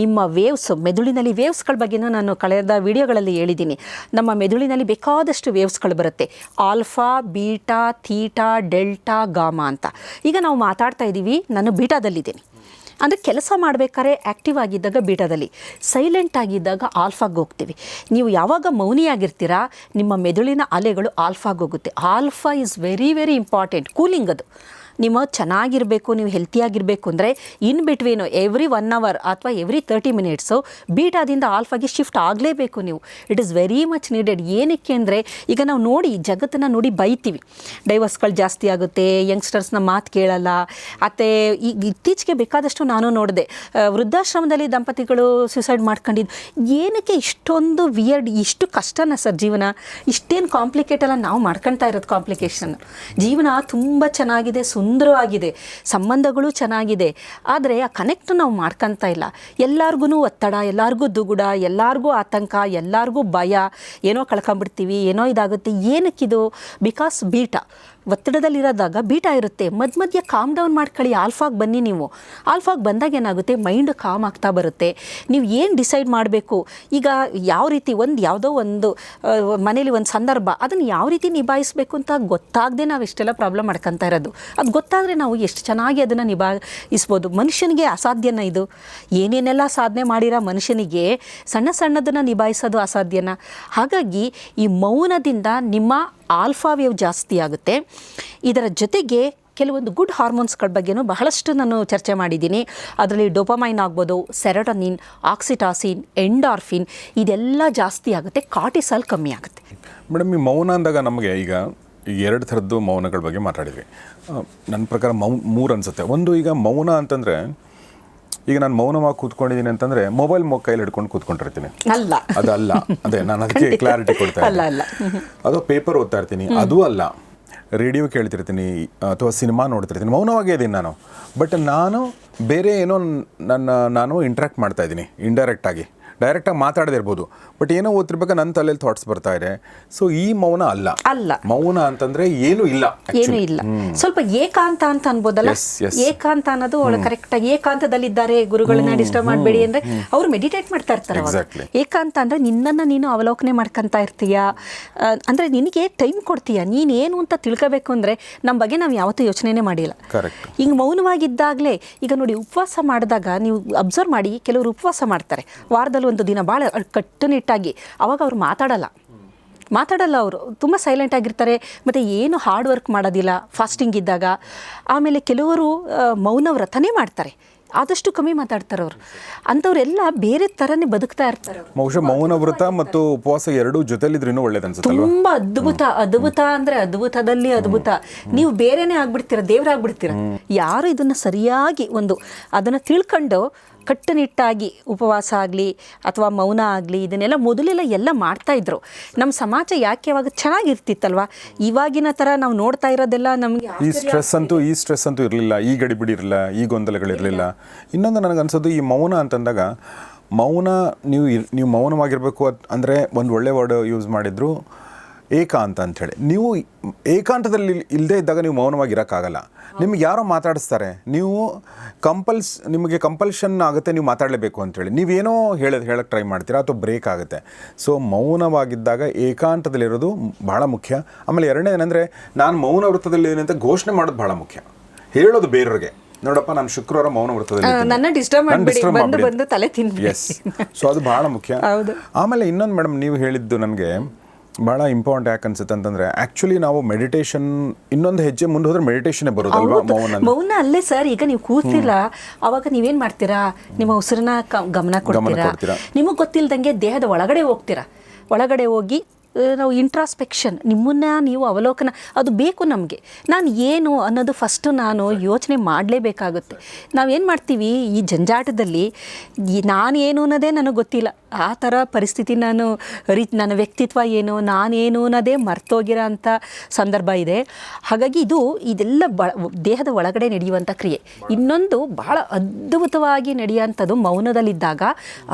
[SPEAKER 2] ನಿಮ್ಮ ವೇವ್ಸ್ ಮೆದುಳಿನಲ್ಲಿ ವೇವ್ಸ್ಗಳ ಬಗ್ಗೆನೂ ನಾನು ಕಳೆದ ವಿಡಿಯೋಗಳಲ್ಲಿ ಹೇಳಿದ್ದೀನಿ. ನಮ್ಮ ಮೆದುಳಿನಲ್ಲಿ ಬೇಕಾದಷ್ಟು ವೇವ್ಸ್ಗಳು ಬರುತ್ತೆ. Alpha beta theta delta gamma ಅಂತ. ಈಗ ನಾವು ಮಾತಾಡ್ತಾ ಇದ್ದೀವಿ ನಾನು ಬೀಟಾದಲ್ಲಿದ್ದೀನಿ. ಅಂದರೆ ಕೆಲಸ ಮಾಡಬೇಕಾದ್ರೆ ಆ್ಯಕ್ಟಿವ್ ಆಗಿದ್ದಾಗ ಬೀಟಾದಲ್ಲಿ ಸೈಲೆಂಟ್ ಆಗಿದ್ದಾಗ ಆಲ್ಫಾಗೆ ಹೋಗ್ತೀವಿ. ನೀವು ಯಾವಾಗ ಮೌನಿಯಾಗಿರ್ತೀರಾ, ನಿಮ್ಮ ಮೆದುಳಿನ ಅಲೆಗಳು ಆಲ್ಫಾಗೆ ಹೋಗುತ್ತೆ. Alpha is very very important cooling ಅದು. ನಿಮ್ಮ ಚೆನ್ನಾಗಿರಬೇಕು, ನೀವು ಹೆಲ್ತಿಯಾಗಿರಬೇಕು ಅಂದರೆ in between every one hour ಅಥವಾ ಎವ್ರಿ ತರ್ಟಿ ಮಿನಿಟ್ಸು ಬೀಟಾದಿಂದ ಆಲ್ಫಾಗೆ ಶಿಫ್ಟ್ ಆಗಲೇಬೇಕು ನೀವು. It is very much needed ಏನಕ್ಕೆ ಅಂದರೆ, ಈಗ ನಾವು ನೋಡಿ ಜಗತ್ತನ್ನು ನೋಡಿ ಬೈತೀವಿ. ಡೈವರ್ಸ್ಗಳು ಜಾಸ್ತಿ ಆಗುತ್ತೆ ಯಂಗ್ಸ್ಟರ್ಸ್ನ ಮಾತು ಕೇಳಲ್ಲ. ಮತ್ತು ಈಗ ಇತ್ತೀಚೆಗೆ ಬೇಕಾದಷ್ಟು ನಾನು ನೋಡಿದೆ ವೃದ್ಧಾಶ್ರಮದಲ್ಲಿ ದಂಪತಿಗಳು ಸುಸೈಡ್ ಮಾಡ್ಕೊಂಡಿದ್ದು ಏನಕ್ಕೆ ಇಷ್ಟೊಂದು ವಿಯರ್ಡ್ ಇಷ್ಟು ಕಷ್ಟನ ಸರ್ ಜೀವನ? ಇಷ್ಟೇನು ಕಾಂಪ್ಲಿಕೇಟ್ ಅಲ್ಲ, ನಾವು ಮಾಡ್ಕೊಳ್ತಾ ಇರೋದು ಕಾಂಪ್ಲಿಕೇಶನ್ ಜೀವನ ತುಂಬ ಚೆನ್ನಾಗಿದೆ ಸುಂದರವಾಗಿದೆ, ಸಂಬಂಧಗಳು ಚೆನ್ನಾಗಿದೆ. ಆದರೆ ಆ ಕನೆಕ್ಟ್ ನಾವು ಮಾಡ್ಕೊತಾ ಇಲ್ಲ. ಎಲ್ಲರಿಗೂ ಒತ್ತಡ, ಎಲ್ಲರಿಗೂ ದುಗುಡ, ಎಲ್ಲರಿಗೂ ಆತಂಕ, ಎಲ್ಲರಿಗೂ ಭಯ. ಏನೋ ಕಳ್ಕೊಂಬಿಡ್ತೀವಿ ಏನೋ ಇದಾಗುತ್ತೆ. ಏನಕ್ಕಿದು? Because beta. ಒತ್ತಡದಲ್ಲಿರೋದಾಗ ಬೀಟಾ ಇರುತ್ತೆ. ಮಧ್ಯ ಮಧ್ಯೆ ಕಾಮ್ ಡೌನ್ ಮಾಡ್ಕೊಳ್ಳಿ. ಆಲ್ಫಾಗೆ ಬನ್ನಿ ನೀವು. ಆಲ್ಫಾಗೆ ಬಂದಾಗ ಏನಾಗುತ್ತೆ? ಮೈಂಡ್ ಕಾಮ್ ಆಗ್ತಾ ಬರುತ್ತೆ. ನೀವು ಏನು ಡಿಸೈಡ್ ಮಾಡಬೇಕು? ಈಗ ಯಾವ ರೀತಿ ಒಂದು ಯಾವುದೋ ಒಂದು ಮನೇಲಿ ಒಂದು ಸಂದರ್ಭ, ಅದನ್ನು ಯಾವ ರೀತಿ ನಿಭಾಯಿಸಬೇಕು ಅಂತ ಗೊತ್ತಾಗದೆ ನಾವು ಇಷ್ಟೆಲ್ಲ ಪ್ರಾಬ್ಲಮ್ ಮಾಡ್ಕೊತಾ ಇರೋದು. ಅದು ಗೊತ್ತಾದರೆ ನಾವು ಎಷ್ಟು ಚೆನ್ನಾಗಿ ಅದನ್ನು ನಿಭಾಯಿಸ್ಬೋದು. ಮನುಷ್ಯನಿಗೆ ಅಸಾಧ್ಯನ ಇದು. ಏನೇನೆಲ್ಲ ಸಾಧನೆ ಮಾಡಿರೋ ಮನುಷ್ಯನಿಗೆ, ಸಣ್ಣ ಸಣ್ಣದನ್ನು ನಿಭಾಯಿಸೋದು ಅಸಾಧ್ಯನ. ಹಾಗಾಗಿ ಈ ಮೌನದಿಂದ ನಿಮ್ಮ ಆಲ್ಫಾ ವೇವ್ ಜಾಸ್ತಿ ಆಗುತ್ತೆ. ಇದರ ಜೊತೆಗೆ ಕೆಲವೊಂದು ಗುಡ್ ಹಾರ್ಮೋನ್ಸ್ಗಳ ಬಗ್ಗೆನೂ ಬಹಳಷ್ಟು ನಾನು ಚರ್ಚೆ ಮಾಡಿದ್ದೀನಿ. ಅದರಲ್ಲಿ ಡೋಪಮೈನ್ ಆಗ್ಬೋದು, ಸೆರಟನಿನ್, ಆಕ್ಸಿಟಾಸಿನ್, ಎಂಡಾರ್ಫಿನ್ ಇದೆಲ್ಲ ಜಾಸ್ತಿ ಆಗುತ್ತೆ, ಕಾರ್ಟಿಸಾಲ್ ಕಮ್ಮಿ ಆಗುತ್ತೆ.
[SPEAKER 1] ಮೇಡಮ್, ಈ ಮೌನ ಅಂದಾಗ ನಮಗೆ ಈಗ ಎರಡು ಥರದ್ದು ಮೌನಗಳ ಬಗ್ಗೆ ಮಾತಾಡಿದ್ವಿ. ನನ್ನ ಪ್ರಕಾರ ಮೌ, ಮೂರು ಅನಿಸುತ್ತೆ. ಒಂದು ಈಗ ಮೌನ ಅಂತಂದರೆ ಈಗ ನಾನು ಮೌನವಾಗಿ ಕೂತ್ಕೊಂಡಿದ್ದೀನಿ ಅಂತಂದ್ರೆ ಮೊಬೈಲ್ ಮೊ ಕೈಲಿ ಹಿಡ್ಕೊಂಡು ಕೂತ್ಕೊಂಡಿರ್ತೀನಿ.
[SPEAKER 2] ಅಲ್ಲ.
[SPEAKER 1] ಅದಲ್ಲ. ಅದೇ ನಾನು ಅದಕ್ಕೆ ಕ್ಲಾರಿಟಿ ಕೊಡ್ತಾ ಇದ್ದೀನಿ.
[SPEAKER 2] ಅಲ್ಲ.
[SPEAKER 1] ಅದು ಪೇಪರ್ ಓದ್ತಾ ಇರ್ತೀನಿ. ಅದು ಅಲ್ಲ. ರೇಡಿಯೋ ಕೇಳ್ತಿರ್ತೀನಿ ಅಥವಾ ಸಿನಿಮಾ ನೋಡ್ತಿರ್ತೀನಿ. ಮೌನವಾಗೇ ಇದ್ದೀನಿ ನಾನು. ಬಟ್ ನಾನು ಬೇರೆ ಏನೋ ನನ್ನ ನಾನು ಇಂಟ್ರ್ಯಾಕ್ಟ್ ಮಾಡ್ತಾ ಇದ್ದೀನಿ ಇಂಡೈರೆಕ್ಟ್ ಆಗಿ. ಡೈರೆಕ್ಟಾಗಿ ಮಾತಾಡದೇ ಇರ್ಬೋದು. ಬಟ್ ಏನೋ ಓದ್ತಿರ್ಬೇಕು ನನ್ನ ತಲೆಯಲ್ಲಿ ಥಾಟ್ಸ್ ಬರ್ತಾ ಇದೆ. ಸೊ ಈ ಮೌನ ಅಲ್ಲ.
[SPEAKER 2] ಅಲ್ಲ.
[SPEAKER 1] ಮೌನ ಅಂತಂದ್ರೆ ಏನು ಇಲ್ಲ
[SPEAKER 2] ಏನು ಇಲ್ಲ. ಸ್ವಲ್ಪ ಏಕಾಂತ ಅಂತ ಅನ್ಬೋದಲ್ಲ. ಏಕಾಂತ ಅನ್ನೋದು ಅವಳು ಕರೆಕ್ಟ್ ಆಗಿ ಏಕಾಂತದಲ್ಲಿದ್ದಾರೆ ಗುರುಗಳನ್ನ ಡಿಸ್ಟರ್ಬ್ ಮಾಡಬೇಡಿ ಅಂದ್ರೆ ಅವ್ರು ಮೆಡಿಟೇಟ್ ಮಾಡ್ತಾ ಇರ್ತಾರೆ. ಏಕಾಂತ ಅಂದ್ರೆ ನಿನ್ನನ್ನ ನೀನು ಅವಲೋಕನೆ ಮಾಡ್ಕೊಂತ ಇರ್ತೀಯ? ಅಂದ್ರೆ ನಿನಗೆ ಟೈಮ್ ಕೊಡ್ತೀಯ? ಏನು ಅಂತ ತಿಳ್ಕೋಬೇಕು ಅಂದ್ರೆ ನಮ್ಮ ಬಗ್ಗೆ ನಾವು ಯಾವತ್ತೂ ಯೋಚನೆನೇ ಮಾಡಿಲ್ಲ.
[SPEAKER 1] ಹಿಂಗ್
[SPEAKER 2] ಈಗ ಮೌನವಾಗಿದ್ದಾಗಲೇ ಈಗ ನೋಡಿ ಉಪವಾಸ ಮಾಡಿದಾಗ ನೀವು ಅಬ್ಸರ್ವ್ ಮಾಡಿ ಕೆಲವರು ಉಪವಾಸ ಮಾಡ್ತಾರೆ. ವಾರದಲ್ಲಿ ಒಂದು ದಿನ ಭಾಳ ಕಟ್ಟುನಿಟ್ಟಾಗಿ ಅವಾಗ ಅವ್ರು ಮಾತಾಡಲ್ಲ. ಮಾತಾಡಲ್ಲ ಅವರು. ತುಂಬ ಸೈಲೆಂಟ್ ಆಗಿರ್ತಾರೆ. ಮತ್ತು ಏನು ಹಾರ್ಡ್ ವರ್ಕ್ ಮಾಡೋದಿಲ್ಲ ಫಾಸ್ಟಿಂಗ್ ಇದ್ದಾಗ. ಆಮೇಲೆ ಕೆಲವರು ಮೌನ ವ್ರತನೇ ಮಾಡ್ತಾರೆ. ಆದಷ್ಟು ಕಮ್ಮಿ ಮಾತಾಡ್ತಾರೆ ಅವರು. ಅಂಥವ್ರೆಲ್ಲ ಬೇರೆ ಥರನೇ ಬದುಕ್ತಾ ಇರ್ತಾರೆ
[SPEAKER 1] ಬಹುಶಃ ಮೌನ ವ್ರತ ಮತ್ತು ಉಪವಾಸ ಎರಡೂ ಜೊತೆಲಿದ್ರೆ ಇನ್ನೂ ಒಳ್ಳೇದು ತುಂಬ
[SPEAKER 2] ತುಂಬಾ ಅದ್ಭುತ. ಅದ್ಭುತ ಅಂದ್ರೆ ಅದ್ಭುತದಲ್ಲಿ ಅದ್ಭುತ. ನೀವು ಬೇರೆನೇ ಆಗ್ಬಿಡ್ತೀರ ದೇವರಾಗ್ಬಿಡ್ತೀರ. ಯಾರು ಇದನ್ನ ಸರಿಯಾಗಿ ಒಂದು ಅದನ್ನ ತಿಳ್ಕೊಂಡು ಕಟ್ಟುನಿಟ್ಟಾಗಿ ಉಪವಾಸ ಆಗಲಿ ಅಥವಾ ಮೌನ ಆಗಲಿ ಇದನ್ನೆಲ್ಲ ಮೊದಲೆಲ್ಲ ಎಲ್ಲ ಮಾಡ್ತಾಯಿದ್ರು ನಮ್ಮ ಸಮಾಜ ಯಾಕೆ ಅವಾಗ ಚೆನ್ನಾಗಿರ್ತಿತ್ತಲ್ವ? ಇವಾಗಿನ ಥರ ನಾವು ನೋಡ್ತಾ ಇರೋದೆಲ್ಲ ನಮಗೆ
[SPEAKER 1] ಈ ಸ್ಟ್ರೆಸ್ ಅಂತೂ ಈ ಸ್ಟ್ರೆಸ್ ಅಂತೂ ಇರಲಿಲ್ಲ. ಈ ಗಡಿಬಿಡಿ ಇರಲಿಲ್ಲ ಈ ಗೊಂದಲಗಳಿರಲಿಲ್ಲ ಇನ್ನೊಂದು ನನಗೆ ಅನ್ಸೋದು ಈ ಮೌನ ಅಂತಂದಾಗ ಮೌನ ನೀವು ಇರ್- ನೀವು ಮೌನವಾಗಿರಬೇಕು ಅಂದರೆ ಒಂದು ಒಳ್ಳೆ ವರ್ಡ್ ಯೂಸ್ ಮಾಡಿದ್ರು. ಏಕಾಂತ ಅಂಥೇಳಿ. ನೀವು ಏಕಾಂತದಲ್ಲಿ ಇಲ್ಲದೇ ಇದ್ದಾಗ ನೀವು ಮೌನವಾಗಿ ಇರೋಕ್ಕಾಗಲ್ಲ. ನಿಮ್ಗೆ ಯಾರೋ ಮಾತಾಡಿಸ್ತಾರೆ. ನೀವು ಕಂಪಲ್ಸ್ ನಿಮಗೆ ಕಂಪಲ್ಷನ್ ಆಗುತ್ತೆ ನೀವು ಮಾತಾಡಲೇಬೇಕು ಅಂಥೇಳಿ. ನೀವೇನೋ ಹೇಳೋದು ಹೇಳಕ್ಕೆ ಟ್ರೈ ಮಾಡ್ತೀರಾ ಅಥವಾ ಬ್ರೇಕ್ ಆಗುತ್ತೆ. ಸೊ ಮೌನವಾಗಿದ್ದಾಗ ಏಕಾಂತದಲ್ಲಿರೋದು ಬಹಳ ಮುಖ್ಯ. ಆಮೇಲೆ ಎರಡನೇ ಏನಂದರೆ ನಾನು ಮೌನ ವೃತ್ತದಲ್ಲಿ ಅಂತ ಘೋಷಣೆ ಮಾಡೋದು ಬಹಳ ಮುಖ್ಯ. ಹೇಳೋದು ಬೇರೆಯವ್ರಿಗೆ. ನೋಡಪ್ಪ ನಾನು ಶುಕ್ರವಾರ ಮೌನ ವೃತ್ತದಲ್ಲಿ. Yes. ಸೊ ಅದು ಬಹಳ ಮುಖ್ಯ. ಆಮೇಲೆ ಇನ್ನೊಂದು ಮೇಡಮ್ ನೀವು ಹೇಳಿದ್ದು ನನಗೆ ಭಾಳ ಇಂಪಾರ್ಟೆಂಟ್ ಯಾಕೆ ಅನ್ಸುತ್ತೆ ಅಂತಂದ್ರೆ ಆಕ್ಚುಲಿ ನಾವು ಮೆಡಿಟೇಷನ್ ಇನ್ನೊಂದು ಹೆಜ್ಜೆ ಮುಂದೆ ಹೋದ್ರೆ ಮೆಡಿಟೇಷನ್ ಬರೋದಲ್ವಾ. ಮೌನ
[SPEAKER 2] ಮೌನ ಅಲ್ಲೇ ಸರ್ ಈಗ ನೀವು ಕೂತಿಲ್ಲ ಅವಾಗ ನೀವೇನ್ ಮಾಡ್ತೀರಾ ನಿಮ್ಮ ಉಸಿರನ್ನ ಗಮನ ಕೊಡ್ತೀರಾ. ನಿಮಗೆ ಗೊತ್ತಿಲ್ದಂಗೆ ದೇಹದ ಒಳಗಡೆ ಹೋಗ್ತೀರಾ ಒಳಗಡೆ ಹೋಗಿ ನಾವು ಇಂಟ್ರಾಸ್ಪೆಕ್ಷನ್ ನಿಮ್ಮನ್ನ ನೀವು ಅವಲೋಕನ ಅದು ಬೇಕು ನಮಗೆ. ನಾನು ಏನು ಅನ್ನೋದು ಫಸ್ಟು ನಾನು ಯೋಚನೆ ಮಾಡಲೇಬೇಕಾಗುತ್ತೆ. ನಾವೇನು ಮಾಡ್ತೀವಿ ಈ ಜಂಜಾಟದಲ್ಲಿ ನಾನು ಏನು ಅನ್ನೋದೇ ನನಗೆ ಗೊತ್ತಿಲ್ಲ. ಆ ಥರ ಪರಿಸ್ಥಿತಿ ನಾನು ರೀತಿ ನನ್ನ ವ್ಯಕ್ತಿತ್ವ ಏನು ನಾನೇನು ಅನ್ನೋದೇ ಮರ್ತೋಗಿರೋ ಅಂಥ ಸಂದರ್ಭ ಇದೆ. ಹಾಗಾಗಿ ಇದು ಇದೆಲ್ಲ ಬ ದೇಹದ ಒಳಗಡೆ ನಡೆಯುವಂಥ ಕ್ರಿಯೆ. ಇನ್ನೊಂದು ಭಾಳ ಅದ್ಭುತವಾಗಿ ನಡೆಯುವಂಥದ್ದು ಮೌನದಲ್ಲಿದ್ದಾಗ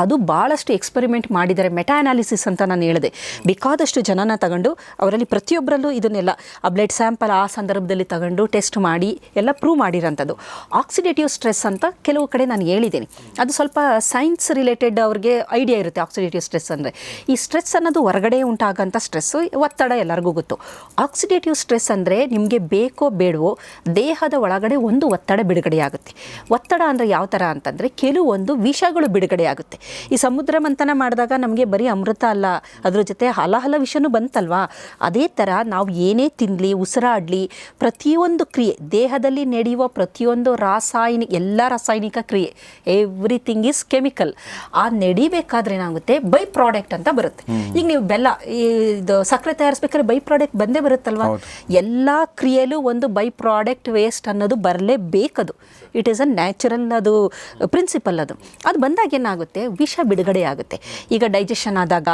[SPEAKER 2] ಅದು ಭಾಳಷ್ಟು ಎಕ್ಸ್ಪೆರಿಮೆಂಟ್ ಮಾಡಿದ್ದಾರೆ ಮೆಟಾ ಅನಾಲಿಸಿಸ್ ಅಂತ ನಾನು ಹೇಳಿದೆ. ಬೇಕಾದಷ್ಟು ಜನನ ತಗೊಂಡು ಅವರಲ್ಲಿ ಪ್ರತಿಯೊಬ್ಬರಲ್ಲೂ ಇದನ್ನೆಲ್ಲ ಆ ಬ್ಲಡ್ ಸ್ಯಾಂಪಲ್ ಆ ಸಂದರ್ಭದಲ್ಲಿ ತಗೊಂಡು ಟೆಸ್ಟ್ ಮಾಡಿ ಎಲ್ಲ ಪ್ರೂವ್ ಮಾಡಿರೋಂಥದ್ದು. ಆಕ್ಸಿಡೇಟಿವ್ ಸ್ಟ್ರೆಸ್ ಅಂತ ಕೆಲವು ಕಡೆ ನಾನು ಹೇಳಿದ್ದೀನಿ. ಅದು ಸ್ವಲ್ಪ ಸೈನ್ಸ್ ರಿಲೇಟೆಡ್ ಅವ್ರಿಗೆ ಐಡಿಯಾ ಇರುತ್ತೆ ಆಕ್ಸಿಡೇಟಿವ್ ಸ್ಟ್ರೆಸ್ ಅಂದರೆ. ಈ ಸ್ಟ್ರೆಸ್ ಅನ್ನೋದು ಹೊರಗಡೆ ಉಂಟಾಗೋಂಥ ಸ್ಟ್ರೆಸ್ಸು, ಒತ್ತಡ ಎಲ್ಲರಿಗೂ ಗೊತ್ತು. ಆಕ್ಸಿಡೇಟಿವ್ ಸ್ಟ್ರೆಸ್ ಅಂದರೆ ನಿಮಗೆ ಬೇಕೋ ಬೇಡವೋ ದೇಹದ ಒಳಗಡೆ ಒಂದು ಒತ್ತಡ ಬಿಡುಗಡೆಯಾಗುತ್ತೆ ಒತ್ತಡ ಅಂದರೆ ಯಾವ ಥರ ಅಂತಂದರೆ ಕೆಲವೊಂದು ವಿಷಗಳು ಬಿಡುಗಡೆಯಾಗುತ್ತೆ ಈ ಸಮುದ್ರ ಮಂಥನ ಮಾಡಿದಾಗ ನಮಗೆ ಬರೀ ಅಮೃತ ಅಲ್ಲ, ಅದ್ರ ಜೊತೆ ಹಲಹಲ ವಿಷನೂ ಬಂತಲ್ವಾ? ಅದೇ ಥರ ನಾವು ಏನೇ ತಿನ್ನಲಿ ಉಸಿರಾಡಲಿ ಪ್ರತಿಯೊಂದು ಕ್ರಿಯೆ ದೇಹದಲ್ಲಿ ನಡೆಯುವ ಪ್ರತಿಯೊಂದು ರಾಸಾಯನಿಕ ಎಲ್ಲ ರಾಸಾಯನಿಕ ಕ್ರಿಯೆ ಎವ್ರಿಥಿಂಗ್ ಈಸ್ ಕೆಮಿಕಲ್ ಆ ನಡಿಬೇಕಾದ್ರೆ ಏನಾಗುತ್ತೆ? ಬೈ ಪ್ರಾಡಕ್ಟ್ ಅಂತ ಬರುತ್ತೆ. ಈಗ ನೀವು ಬೆಲ್ಲ ಈ ಇದು ಸಕ್ಕರೆ ತಯಾರಿಸ್ಬೇಕಾದ್ರೆ ಬೈ ಪ್ರಾಡಕ್ಟ್ ಬಂದೇ ಬರುತ್ತಲ್ವಾ? ಎಲ್ಲ ಕ್ರಿಯೆಲೂ ಒಂದು ಬೈ ಪ್ರಾಡಕ್ಟ್ ವೇಸ್ಟ್ ಅನ್ನೋದು ಬರಲೇಬೇಕದು. ಇಟ್ ಈಸ್ ಅ ನ್ಯಾಚುರಲ್ ಅದು ಪ್ರಿನ್ಸಿಪಲ್ ಅದು. ಅದು ಬಂದಾಗ ಏನಾಗುತ್ತೆ? ವಿಷ ಬಿಡುಗಡೆ ಆಗುತ್ತೆ ಈಗ ಡೈಜೆಷನ್ ಆದಾಗ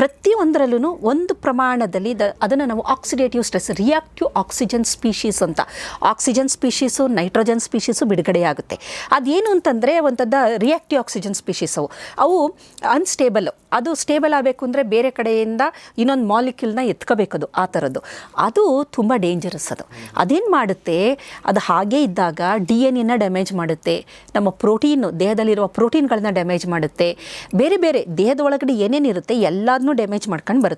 [SPEAKER 2] ಪ್ರತಿಯೊಂದರಲ್ಲೂ ಒಂದು ಪ್ರಮಾಣದಲ್ಲಿ ದ ಅದನ್ನು ನಾವು oxidative stress reactive oxygen species ಅಂತ. ಆಕ್ಸಿಜನ್ ಸ್ಪೀಷೀಸು ನೈಟ್ರೋಜನ್ ಸ್ಪೀಷೀಸು ಬಿಡುಗಡೆಯಾಗುತ್ತೆ. ಅದೇನು ಅಂತಂದರೆ ಒಂಥದ್ದು ರಿಯಾಕ್ಟಿವ್ ಆಕ್ಸಿಜನ್ ಸ್ಪೀಷೀಸ್ ಅವು. ಅವು ಅನ್ಸ್ಟೇಬಲ್ ಅದು ಸ್ಟೇಬಲ್ ಆಗಬೇಕು ಅಂದರೆ ಬೇರೆ ಕಡೆಯಿಂದ ಇನ್ನೊಂದು ಮಾಲಿಕ್ಯೂಲ್ನ ಎತ್ಕೋಬೇಕದು ಆ ಥರದ್ದು ಅದು ತುಂಬ ಡೇಂಜರಸ್ ಅದು. ಅದೇನು ಮಾಡುತ್ತೆ? ಅದು ಹಾಗೇ ಇದ್ದಾಗ ಡಿ ಎನ್ ಎನ ಡ್ಯಾಮೇಜ್ ಮಾಡುತ್ತೆ. ನಮ್ಮ ಪ್ರೋಟೀನು ದೇಹದಲ್ಲಿರುವ ಪ್ರೋಟೀನ್ಗಳನ್ನ ಡ್ಯಾಮೇಜ್ ಮಾಡುತ್ತೆ. ಬೇರೆ ಬೇರೆ ದೇಹದ ಒಳಗಡೆ ಏನೇನಿರುತ್ತೆ ಎಲ್ಲದನ್ನೂ ಡ್ಯಾಮೇಜ್ ಮಾಡ್ಕೊಂಡು ಬರುತ್ತೆ.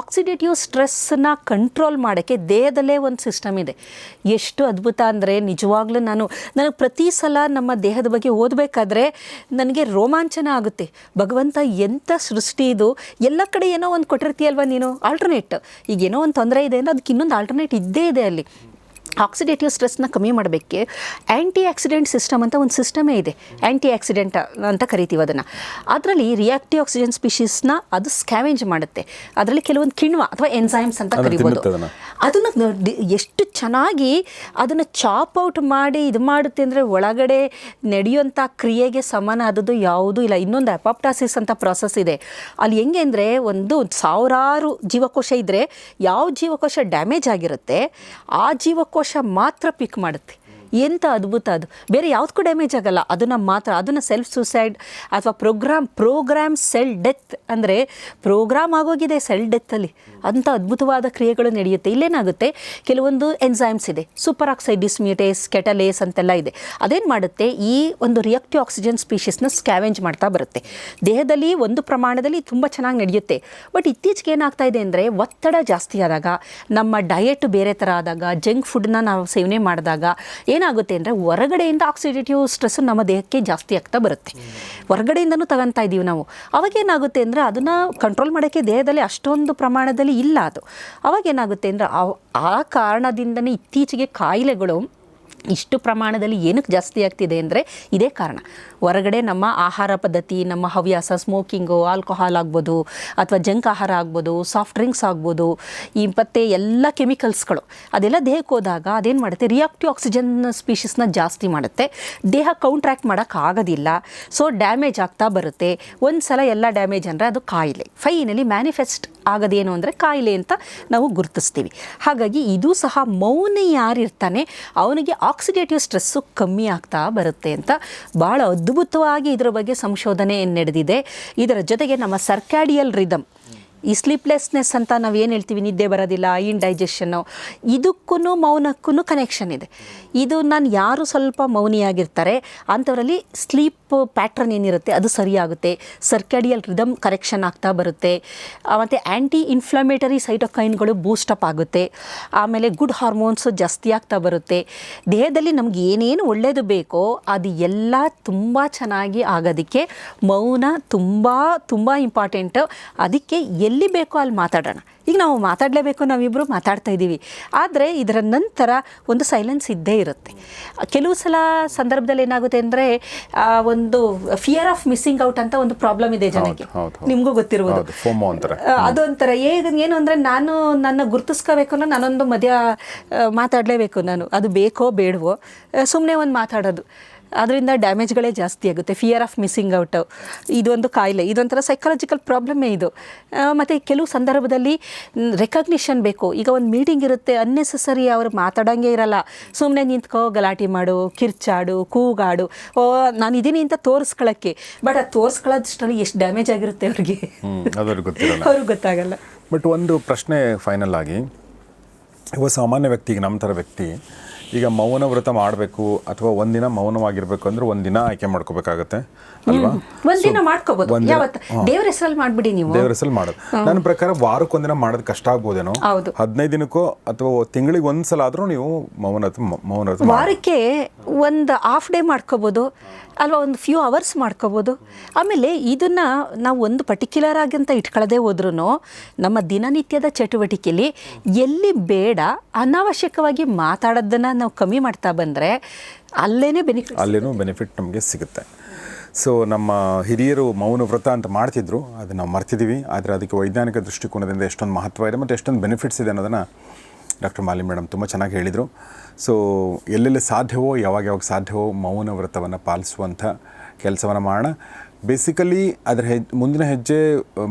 [SPEAKER 2] ಆಕ್ಸಿಡೇಟಿವ್ ಸ್ಟ್ರೆಸ್ನ ಕಂಟ್ರೋಲ್ ಮಾಡೋಕ್ಕೆ ದೇಹದಲ್ಲೇ ಒಂದು ಸಿಸ್ಟಮ್ ಇದೆ. ಎಷ್ಟು ಅದ್ಭುತ ಅಂದರೆ ನಿಜವಾಗ್ಲೂ ನಾನು ನನಗೆ ಪ್ರತಿ ಸಲ ನಮ್ಮ ದೇಹದ ಬಗ್ಗೆ ಓದಬೇಕಾದ್ರೆ ನನಗೆ ರೋಮಾಂಚನ ಆಗುತ್ತೆ. ಭಗವಂತ ಎಂಥ ಸೃಷ್ಟಿ ಇದು? ಎಲ್ಲ ಕಡೆ ಏನೋ ಒಂದು ಕೊಟ್ಟಿರ್ತೀಯಲ್ವ ನೀನು? ಆಲ್ಟರ್ನೇಟ್ ಈಗ ಏನೋ ಒಂದು ತೊಂದರೆ ಇದೆ ಅಂದರೆ ಅದಕ್ಕೆ ಇನ್ನೊಂದು ಆಲ್ಟರ್ನೇಟ್ ಇದ್ದೇ ಇದೆ ಅಲ್ಲಿ. ಆಕ್ಸಿಡೇಟಿವ್ ಸ್ಟ್ರೆಸ್ನ ಕಮ್ಮಿ ಮಾಡಬೇಕೆ. ಆ್ಯಂಟಿ ಆಕ್ಸಿಡೆಂಟ್ ಸಿಸ್ಟಮ್ ಅಂತ ಒಂದು ಸಿಸ್ಟಮೇ ಇದೆ. ಆ್ಯಂಟಿ ಆಕ್ಸಿಡೆಂಟ್ ಅಂತ ಕರಿತೀವಿ ಅದನ್ನು. ಅದರಲ್ಲಿ ರಿಯಾಕ್ಟಿವ್ ಆಕ್ಸಿಜನ್ ಸ್ಪೀಶೀಸ್ನ ಅದು ಸ್ಕ್ಯಾವೆಂಜ್ ಮಾಡುತ್ತೆ. ಅದರಲ್ಲಿ ಕೆಲವೊಂದು ಕಿಣ್ವ ಅಥವಾ ಎನ್ಸೈಮ್ಸ್ ಅಂತ ಕರಿಬೋದು.
[SPEAKER 1] ಅದನ್ನ.
[SPEAKER 2] ಅದನ್ನು ಎಷ್ಟು ಚೆನ್ನಾಗಿ ಅದನ್ನು ಚಾಪ್ ಔಟ್ ಮಾಡಿ ಇದು ಮಾಡುತ್ತೆ ಅಂದರೆ ಒಳಗಡೆ ನಡೆಯುವಂಥ ಕ್ರಿಯೆಗೆ ಸಮಾನ ಆದದ್ದು ಯಾವುದೂ ಇಲ್ಲ. ಇನ್ನೊಂದು ಅಪಾಪ್ಟಾಸಿಸ್ ಅಂತ ಪ್ರಾಸೆಸ್ ಇದೆ. ಅಲ್ಲಿ ಹೆಂಗೆ ಅಂದರೆ ಒಂದು ಸಾವಿರಾರು ಜೀವಕೋಶ ಇದ್ದರೆ ಯಾವ ಜೀವಕೋಶ ಡ್ಯಾಮೇಜ್ ಆಗಿರುತ್ತೆ ಆ ಜೀವಕೋಶ ಮಾತ್ರ ಪಿಕ್ ಮಾಡುತ್ತೆ. ಎಂಥ ಅದ್ಭುತ ಅದು. ಬೇರೆ ಯಾವುದಕ್ಕೂ ಡ್ಯಾಮೇಜ್ ಆಗಲ್ಲ. ಅದನ್ನು ಮಾತ್ರ, ಅದನ್ನು ಸೆಲ್ಫ್ ಸೂಸೈಡ್ ಅಥವಾ ಪ್ರೋಗ್ರಾಮ್ ಪ್ರೋಗ್ರಾಮ್ ಸೆಲ್ ಡೆತ್ ಅಂದರೆ ಪ್ರೋಗ್ರಾಮ್ ಆಗೋಗಿದೆ ಸೆಲ್ ಡೆತ್ತಲ್ಲಿ ಅಂಥ ಅದ್ಭುತವಾದ ಕ್ರಿಯೆಗಳು ನಡೆಯುತ್ತೆ. ಇಲ್ಲೇನಾಗುತ್ತೆ? ಕೆಲವೊಂದು ಎನ್ಸೈಮ್ಸ್ ಇದೆ. ಸೂಪರ್ ಆಕ್ಸೈಡ್ ಡಿಸ್ಮ್ಯೂಟೇಸ್ ಕೆಟಲೇಸ್ ಅಂತೆಲ್ಲ ಇದೆ. ಅದೇನು ಮಾಡುತ್ತೆ? ಈ ಒಂದು ರಿಯಾಕ್ಟಿವ್ ಆಕ್ಸಿಜನ್ ಸ್ಪೀಷೀಸ್ನ ಸ್ಕ್ಯಾವೆಂಜ್ ಮಾಡ್ತಾ ಬರುತ್ತೆ. ದೇಹದಲ್ಲಿ ಒಂದು ಪ್ರಮಾಣದಲ್ಲಿ ತುಂಬ ಚೆನ್ನಾಗಿ ನಡೆಯುತ್ತೆ. ಬಟ್ ಇತ್ತೀಚೆಗೆ ಏನಾಗ್ತಾ ಇದೆ ಅಂದರೆ ಒತ್ತಡ ಜಾಸ್ತಿ ಆದಾಗ, ನಮ್ಮ ಡಯಟ್ ಬೇರೆ ಥರ ಆದಾಗ ಜಂಕ್ ಫುಡ್ನ ನಾವು ಸೇವನೆ ಮಾಡಿದಾಗ ಏನಾಗುತ್ತೆ ಅಂದರೆ ಹೊರಗಡೆಯಿಂದ ಆಕ್ಸಿಡೇಟಿವ್ ಸ್ಟ್ರೆಸ್ ನಮ್ಮ ದೇಹಕ್ಕೆ ಜಾಸ್ತಿ ಆಗ್ತಾ ಬರುತ್ತೆ. ಹೊರಗಡೆಯಿಂದನೂ ತಗೊತಾ ಇದ್ದೀವಿ ನಾವು. ಅವಾಗ ಏನಾಗುತ್ತೆ ಅಂದರೆ ಅದನ್ನು ಕಂಟ್ರೋಲ್ ಮಾಡೋಕ್ಕೆ ದೇಹದಲ್ಲಿ ಅಷ್ಟೊಂದು ಪ್ರಮಾಣದಲ್ಲಿ ಇಲ್ಲ ಅದು. ಅವಾಗ ಏನಾಗುತ್ತೆ ಅಂದರೆ ಆ ಕಾರಣದಿಂದನೇ ಇತ್ತೀಚೆಗೆ ಕಾಯಿಲೆಗಳು ಇಷ್ಟು ಪ್ರಮಾಣದಲ್ಲಿ ಏನಕ್ಕೆ ಜಾಸ್ತಿ ಆಗ್ತಿದೆ ಅಂದರೆ ಇದೇ ಕಾರಣ. ಹೊರಗಡೆ ನಮ್ಮ ಆಹಾರ ಪದ್ಧತಿ, ನಮ್ಮ ಹವ್ಯಾಸ ಸ್ಮೋಕಿಂಗು ಆಲ್ಕೋಹಾಲ್ ಆಗ್ಬೋದು, ಅಥವಾ ಜಂಕ್ ಆಹಾರ ಆಗ್ಬೋದು ಸಾಫ್ಟ್ ಡ್ರಿಂಕ್ಸ್ ಆಗ್ಬೋದು, ಈ ಮತ್ತೆ ಎಲ್ಲ ಕೆಮಿಕಲ್ಸ್ಗಳು ಅದೆಲ್ಲ ದೇಹಕ್ಕೆ ಹೋದಾಗ ಅದೇನು ಮಾಡುತ್ತೆ? ರಿಯಾಕ್ಟಿವ್ ಆಕ್ಸಿಜನ್ ಸ್ಪೀಷೀಸ್ನ ಜಾಸ್ತಿ ಮಾಡುತ್ತೆ. ದೇಹ ಕೌಂಟ್ರಾಕ್ಟ್ ಮಾಡೋಕ್ಕಾಗೋದಿಲ್ಲ ಸೊ ಡ್ಯಾಮೇಜ್ ಆಗ್ತಾ ಬರುತ್ತೆ. ಒಂದು ಸಲ ಎಲ್ಲ ಡ್ಯಾಮೇಜ್ ಅಂದರೆ ಅದು ಕಾಯಿಲೆ. ಫೈನಲಿ ಮ್ಯಾನಿಫೆಸ್ಟ್ ಆಗೋದೇನು ಅಂದರೆ ಕಾಯಿಲೆ ಅಂತ ನಾವು ಗುರುತಿಸ್ತೀವಿ. ಹಾಗಾಗಿ ಇದು ಸಹ ಮೌನ ಯಾರಿರ್ತಾನೆ, ಅವನಿಗೆ ಆಕ್ಸಿಡೇಟಿವ್ ಸ್ಟ್ರೆಸ್ಸು ಕಮ್ಮಿ ಆಗ್ತಾ ಬರುತ್ತೆ ಅಂತ ಭಾಳ ಅದ್ಭುತವಾಗಿ ಇದರ ಬಗ್ಗೆ ಸಂಶೋಧನೆ ನಡೆದಿದೆ. ಇದರ ಜೊತೆಗೆ ನಮ್ಮ ಸರ್ಕ್ಯಾಡಿಯಲ್ ರಿದಮ್ ಈ ಸ್ಲೀಪ್ಲೆಸ್ನೆಸ್ ಅಂತ ನಾವು ಏನು ಹೇಳ್ತೀವಿ? ನಿದ್ದೆ ಬರೋದಿಲ್ಲ ಇಂಡೈಜೆಷನ್ನು ಇದಕ್ಕೂ ಮೌನಕ್ಕೂ ಕನೆಕ್ಷನ್ ಇದೆ. ಇದು ನಾನು ಯಾರು ಸ್ವಲ್ಪ ಮೌನಿಯಾಗಿರ್ತಾರೆ, ಅಂಥವರಲ್ಲಿ ಸ್ಲೀಪ್ ಪ್ಯಾಟ್ರನ್ ಏನಿರುತ್ತೆ, ಅದು ಸರಿಯಾಗುತ್ತೆ. ಸರ್ಕ್ಯಾಡಿಯಲ್ ರಿದಮ್ ಕರೆಕ್ಷನ್ ಆಗ್ತಾ ಬರುತ್ತೆ. ಮತ್ತು ಆ್ಯಂಟಿ ಇನ್ಫ್ಲಮೇಟರಿ ಸೈಟೋಕೈನ್ಗಳು ಬೂಸ್ಟಪ್ ಆಗುತ್ತೆ. ಆಮೇಲೆ ಗುಡ್ ಹಾರ್ಮೋನ್ಸು ಜಾಸ್ತಿ ಆಗ್ತಾ ಬರುತ್ತೆ. ದೇಹದಲ್ಲಿ ನಮ್ಗೆ ಏನೇನು ಒಳ್ಳೆಯದು ಬೇಕೋ, ಅದು ಎಲ್ಲ ತುಂಬ ಚೆನ್ನಾಗಿ ಆಗೋದಕ್ಕೆ ಮೌನ ತುಂಬ ತುಂಬ ಇಂಪಾರ್ಟೆಂಟು ಅದಕ್ಕೆ ಎಲ್ಲಿ ಬೇಕೋ ಅಲ್ಲಿ ಮಾತಾಡೋಣ. ಈಗ ನಾವು ಮಾತಾಡಲೇಬೇಕು ನಾವಿಬ್ಬರು ಮಾತಾಡ್ತಾ ಇದ್ದೀವಿ. ಆದರೆ ಇದರ ನಂತರ ಒಂದು ಸೈಲೆನ್ಸ್ ಇದ್ದೇ ಇರುತ್ತೆ. ಕೆಲವು ಸಲ ಸಂದರ್ಭದಲ್ಲಿ ಏನಾಗುತ್ತೆ ಅಂದರೆ ಒಂದು ಫಿಯರ್ ಆಫ್ ಮಿಸ್ಸಿಂಗ್ ಔಟ್ ಅಂತ ಒಂದು ಪ್ರಾಬ್ಲಮ್ ಇದೆ ಜನಕ್ಕೆ. ನಿಮಗೂ ಗೊತ್ತಿರ್ಬೋದು.
[SPEAKER 1] ಅಂತಾರೆ.
[SPEAKER 2] ಅದೊಂಥರ ಏನು ಏನು ಅಂದರೆ ನಾನು ನನ್ನ ಗುರುತಿಸ್ಕೋಬೇಕು ಅನ್ನೋ ನಾನೊಂದು ಮಧ್ಯ ಮಾತಾಡಲೇಬೇಕು ನಾನು. ಅದು ಬೇಕೋ ಬೇಡವೋ ಸುಮ್ಮನೆ ಒಂದು ಮಾತಾಡೋದು. ಅದರಿಂದ ಡ್ಯಾಮೇಜ್ಗಳೇ ಜಾಸ್ತಿ ಆಗುತ್ತೆ. ಫಿಯರ್ ಆಫ್ ಮಿಸ್ಸಿಂಗ್ ಔಟ್ ಇದೊಂದು ಕಾಯಿಲೆ. ಇದೊಂಥರ ಸೈಕಾಲಜಿಕಲ್ ಪ್ರಾಬ್ಲಮ್ಮೇ ಇದು. ಮತ್ತು ಕೆಲವು ಸಂದರ್ಭದಲ್ಲಿ ರೆಕಗ್ನಿಷನ್ ಬೇಕು. ಈಗ ಒಂದು ಮೀಟಿಂಗ್ ಇರುತ್ತೆ ಅನ್ನೆಸೆಸರಿ ಅವ್ರು ಮಾತಾಡೋಂಗೆ ಇರಲ್ಲ. ಸುಮ್ಮನೆ ನಿಂತ್ಕೋ ಗಲಾಟೆ ಮಾಡು ಕಿರ್ಚಾಡು ಕೂಗಾಡು. ಓ ನಾನು ಇದ್ದೀನಿ ಅಂತ ತೋರಿಸ್ಕೊಳ್ಳೋಕ್ಕೆ ಬಟ್ ಅದು ತೋರಿಸ್ಕೊಳ್ಳೋದಷ್ಟರಲ್ಲಿ ಎಷ್ಟು ಡ್ಯಾಮೇಜ್ ಆಗಿರುತ್ತೆ ಅವ್ರಿಗೆ? ಅವ್ರಿಗೆ ಗೊತ್ತಾಗಲ್ಲ.
[SPEAKER 1] ಬಟ್ ಒಂದು ಪ್ರಶ್ನೆ ಫೈನಲ್ ಆಗಿ. ಒಬ್ಬ ಸಾಮಾನ್ಯ ವ್ಯಕ್ತಿಗೆ ನಮ್ಮ ಥರ ವ್ಯಕ್ತಿ ಈಗ ಮೌನ ವ್ರತ ಮಾಡಬೇಕು ಅಥವಾ ಒಂದಿನ ಮೌನವಾಗಿರಬೇಕು ಅಂದರೆ ಒಂದಿನ ಆಯ್ಕೆ ಮಾಡ್ಕೋಬೇಕಾಗತ್ತೆ. ಅಲ್ವಾ?
[SPEAKER 2] ಒಂದಿನ ಮಾಡ್ಕೋಬಹುದು ಯಾವತ್ತು? ದೇವ್ರ ಹೆಸರಲ್ಲಿ ಮಾಡ್ಬಿಡಿ ನೀವು.
[SPEAKER 1] ದೇವ್ರ ಹೆಸರಲ್ಲಿ ಮಾಡೋದು. ನನ್ನ ಪ್ರಕಾರ ವಾರಕ್ಕೊಂದಿನ ಮಾಡೋದು ಕಷ್ಟ ಆಗ್ಬೋದೇನೋ?
[SPEAKER 2] ಹೌದು.
[SPEAKER 1] ಹದಿನೈದು ದಿನಕ್ಕೋ ಅಥವಾ ತಿಂಗಳಿಗೆ ಒಂದ್ಸಲ ಆದ್ರೂ ನೀವು ಮೌನ ಮೌನ
[SPEAKER 2] ವಾರಕ್ಕೆ ಒಂದು ಹಾಫ್ ಡೇ ಮಾಡ್ಕೋಬೋದು ಅಲ್ವಾ ಒಂದು ಫ್ಯೂ ಅವರ್ಸ್ ಮಾಡ್ಕೋಬೋದು. ಆಮೇಲೆ ಇದನ್ನ ನಾವು ಒಂದು ಪರ್ಟಿಕ್ಯುಲರ್ ಆಗಿ ಅಂತ ಇಟ್ಕೊಳ್ಳದೆ ಹೋದ್ರೂ ನಮ್ಮ ದಿನನಿತ್ಯದ ಚಟುವಟಿಕೆಯಲ್ಲಿ ಎಲ್ಲಿ ಬೇಡ ಅನಾವಶ್ಯಕವಾಗಿ ಮಾತಾಡೋದನ್ನ ನಾವು ಕಮ್ಮಿ ಮಾಡ್ತಾ ಬಂದರೆ ಅಲ್ಲೇನೇ ಬೆನಿಫಿಟ್
[SPEAKER 1] ಅಲ್ಲೇನೂ ಬೆನಿಫಿಟ್ ನಮಗೆ ಸಿಗುತ್ತೆ. ಸೊ ನಮ್ಮ ಹಿರಿಯರು ಮೌನ ವ್ರತ ಅಂತ ಮಾಡ್ತಿದ್ರು. ಅದು ನಾವು ಮರ್ತಿದ್ದೀವಿ ಆದರೆ ಅದಕ್ಕೆ ವೈಜ್ಞಾನಿಕ ದೃಷ್ಟಿಕೋನದಿಂದ ಎಷ್ಟೊಂದು ಮಹತ್ವ ಇದೆ ಮತ್ತು ಎಷ್ಟೊಂದು ಬೆನಿಫಿಟ್ಸ್ ಇದೆ ಅನ್ನೋದನ್ನು ಡಾಕ್ಟರ್ ಮಾಲಿ ಮೇಡಮ್ ತುಂಬ ಚೆನ್ನಾಗಿ ಹೇಳಿದರು. ಸೊ ಎಲ್ಲೆಲ್ಲಿ ಸಾಧ್ಯವೋ, ಯಾವಾಗ ಯಾವಾಗ ಸಾಧ್ಯವೋ ಮೌನ ವ್ರತವನ್ನು ಪಾಲಿಸುವಂಥ ಕೆಲಸವನ್ನು ಮಾಡೋಣ. ಬೇಸಿಕಲಿ ಅದರ ಹೆಜ್, ಮುಂದಿನ ಹೆಜ್ಜೆ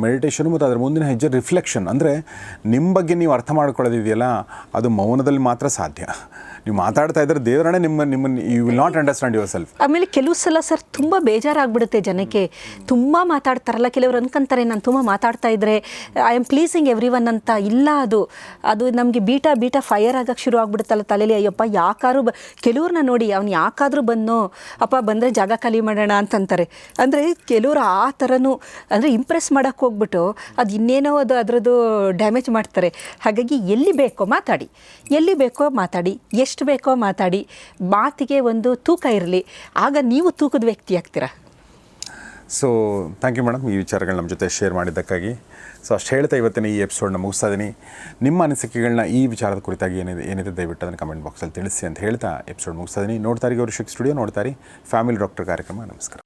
[SPEAKER 1] ಮೆಡಿಟೇಷನ್ ಮತ್ತು ಅದರ ಮುಂದಿನ ಹೆಜ್ಜೆ ರಿಫ್ಲೆಕ್ಷನ್ ಅಂದರೆ ನಿಮ್ಮ ಬಗ್ಗೆ ನೀವು ಅರ್ಥ ಮಾಡ್ಕೊಳ್ಳೋದಿದೆಯಲ್ಲ, ಅದು ಮೌನದಲ್ಲಿ ಮಾತ್ರ ಸಾಧ್ಯ. ನೀವು ಮಾತಾಡ್ತಾ ಇದ್ರೆ ದೇವರಣೆ ನಿಮ್ಮ ನಿಮ್ಮನ್ನು you will not understand yourself
[SPEAKER 2] ಆಮೇಲೆ ಕೆಲವು ಸಲ ಸರ್ ತುಂಬ ಬೇಜಾರಾಗ್ಬಿಡುತ್ತೆ ಜನಕ್ಕೆ. ತುಂಬ ಮಾತಾಡ್ತಾರಲ್ಲ, ಕೆಲವರು ಅನ್ಕೊಂತಾರೆ ನಾನು ತುಂಬ ಮಾತಾಡ್ತಾ ಇದ್ರೆ I am pleasing every one ಅಂತ. ಇಲ್ಲ ಅದು. ಅದು ನಮಗೆ ಬೀಟಾ ಬೀಟ ಫೈರ್ ಆಗಕ್ಕೆ ಶುರು ಆಗ್ಬಿಡುತ್ತಲ್ಲ ತಲೆಯಲ್ಲಿ ಅಯ್ಯಪ್ಪ, ಯಾಕಾದ್ರೂ ಬ ಕೆಲವ್ರನ್ನ ನೋಡಿ, ಅವ್ನು ಯಾಕಾದ್ರೂ ಬಂದು ಅಪ್ಪ, ಬಂದರೆ ಜಾಗ ಖಾಲಿ ಮಾಡೋಣ ಅಂತಂತಾರೆ. ಅಂದರೆ ಕೆಲವರು ಆ ಥರನೂ ಅಂದರೆ ಇಂಪ್ರೆಸ್ ಮಾಡೋಕ್ಕೆ ಹೋಗ್ಬಿಟ್ಟು ಅದು ಇನ್ನೇನೋ ಅದು ಅದರದ್ದು ಡ್ಯಾಮೇಜ್ ಮಾಡ್ತಾರೆ. ಹಾಗಾಗಿ ಎಲ್ಲಿ ಬೇಕೋ ಮಾತಾಡಿ. ಎಲ್ಲಿ ಬೇಕೋ ಮಾತಾಡಿ. ಎಷ್ಟು ಬೇಕೋ ಮಾತಾಡಿ, ಮಾತಿಗೆ ಒಂದು ತೂಕ ಇರಲಿ. ಆಗ ನೀವು ತೂಕದ ವ್ಯಕ್ತಿ ಆಗ್ತೀರಾ?
[SPEAKER 1] ಸೊ ಥ್ಯಾಂಕ್ ಯು ಮೇಡಮ್ ಈ ವಿಚಾರಗಳು ನಮ್ಮ ಜೊತೆ ಶೇರ್ ಮಾಡಿದ್ದಕ್ಕಾಗಿ. ಸೊ ಅಷ್ಟು ಹೇಳ್ತಾ ಇವತ್ತಿನ ಈ ಎಪಿಸೋಡ್ನ ಮುಗಿಸ್ತಾ ಇದ್ದೀನಿ ನಿಮ್ಮ ಅನಿಸಿಕೆಗಳನ್ನ ಈ ವಿಚಾರದ ಕುರಿತಾಗಿ ಏನಿದೆ ಏನಿದೆ ದಯವಿಟ್ಟು ಅದನ್ನು ಕಮೆಂಟ್ ಬಾಕ್ಸಲ್ಲಿ ತಿಳಿಸಿ ಅಂತ ಹೇಳ್ತಾ ಎಪಿಸೋಡ್ ಮುಗಿಸ್ತಾ ಇದ್ದೀನಿ ನೋಡ್ತಾರಿ ಅವರು ಶಿಕ್ ಸ್ಟುಡಿಯೋ ನೋಡ್ತಾರೆ ಫ್ಯಾಮಿಲಿ ಡಾಕ್ಟರ್ ಕಾರ್ಯಕ್ರಮ. ನಮಸ್ಕಾರ.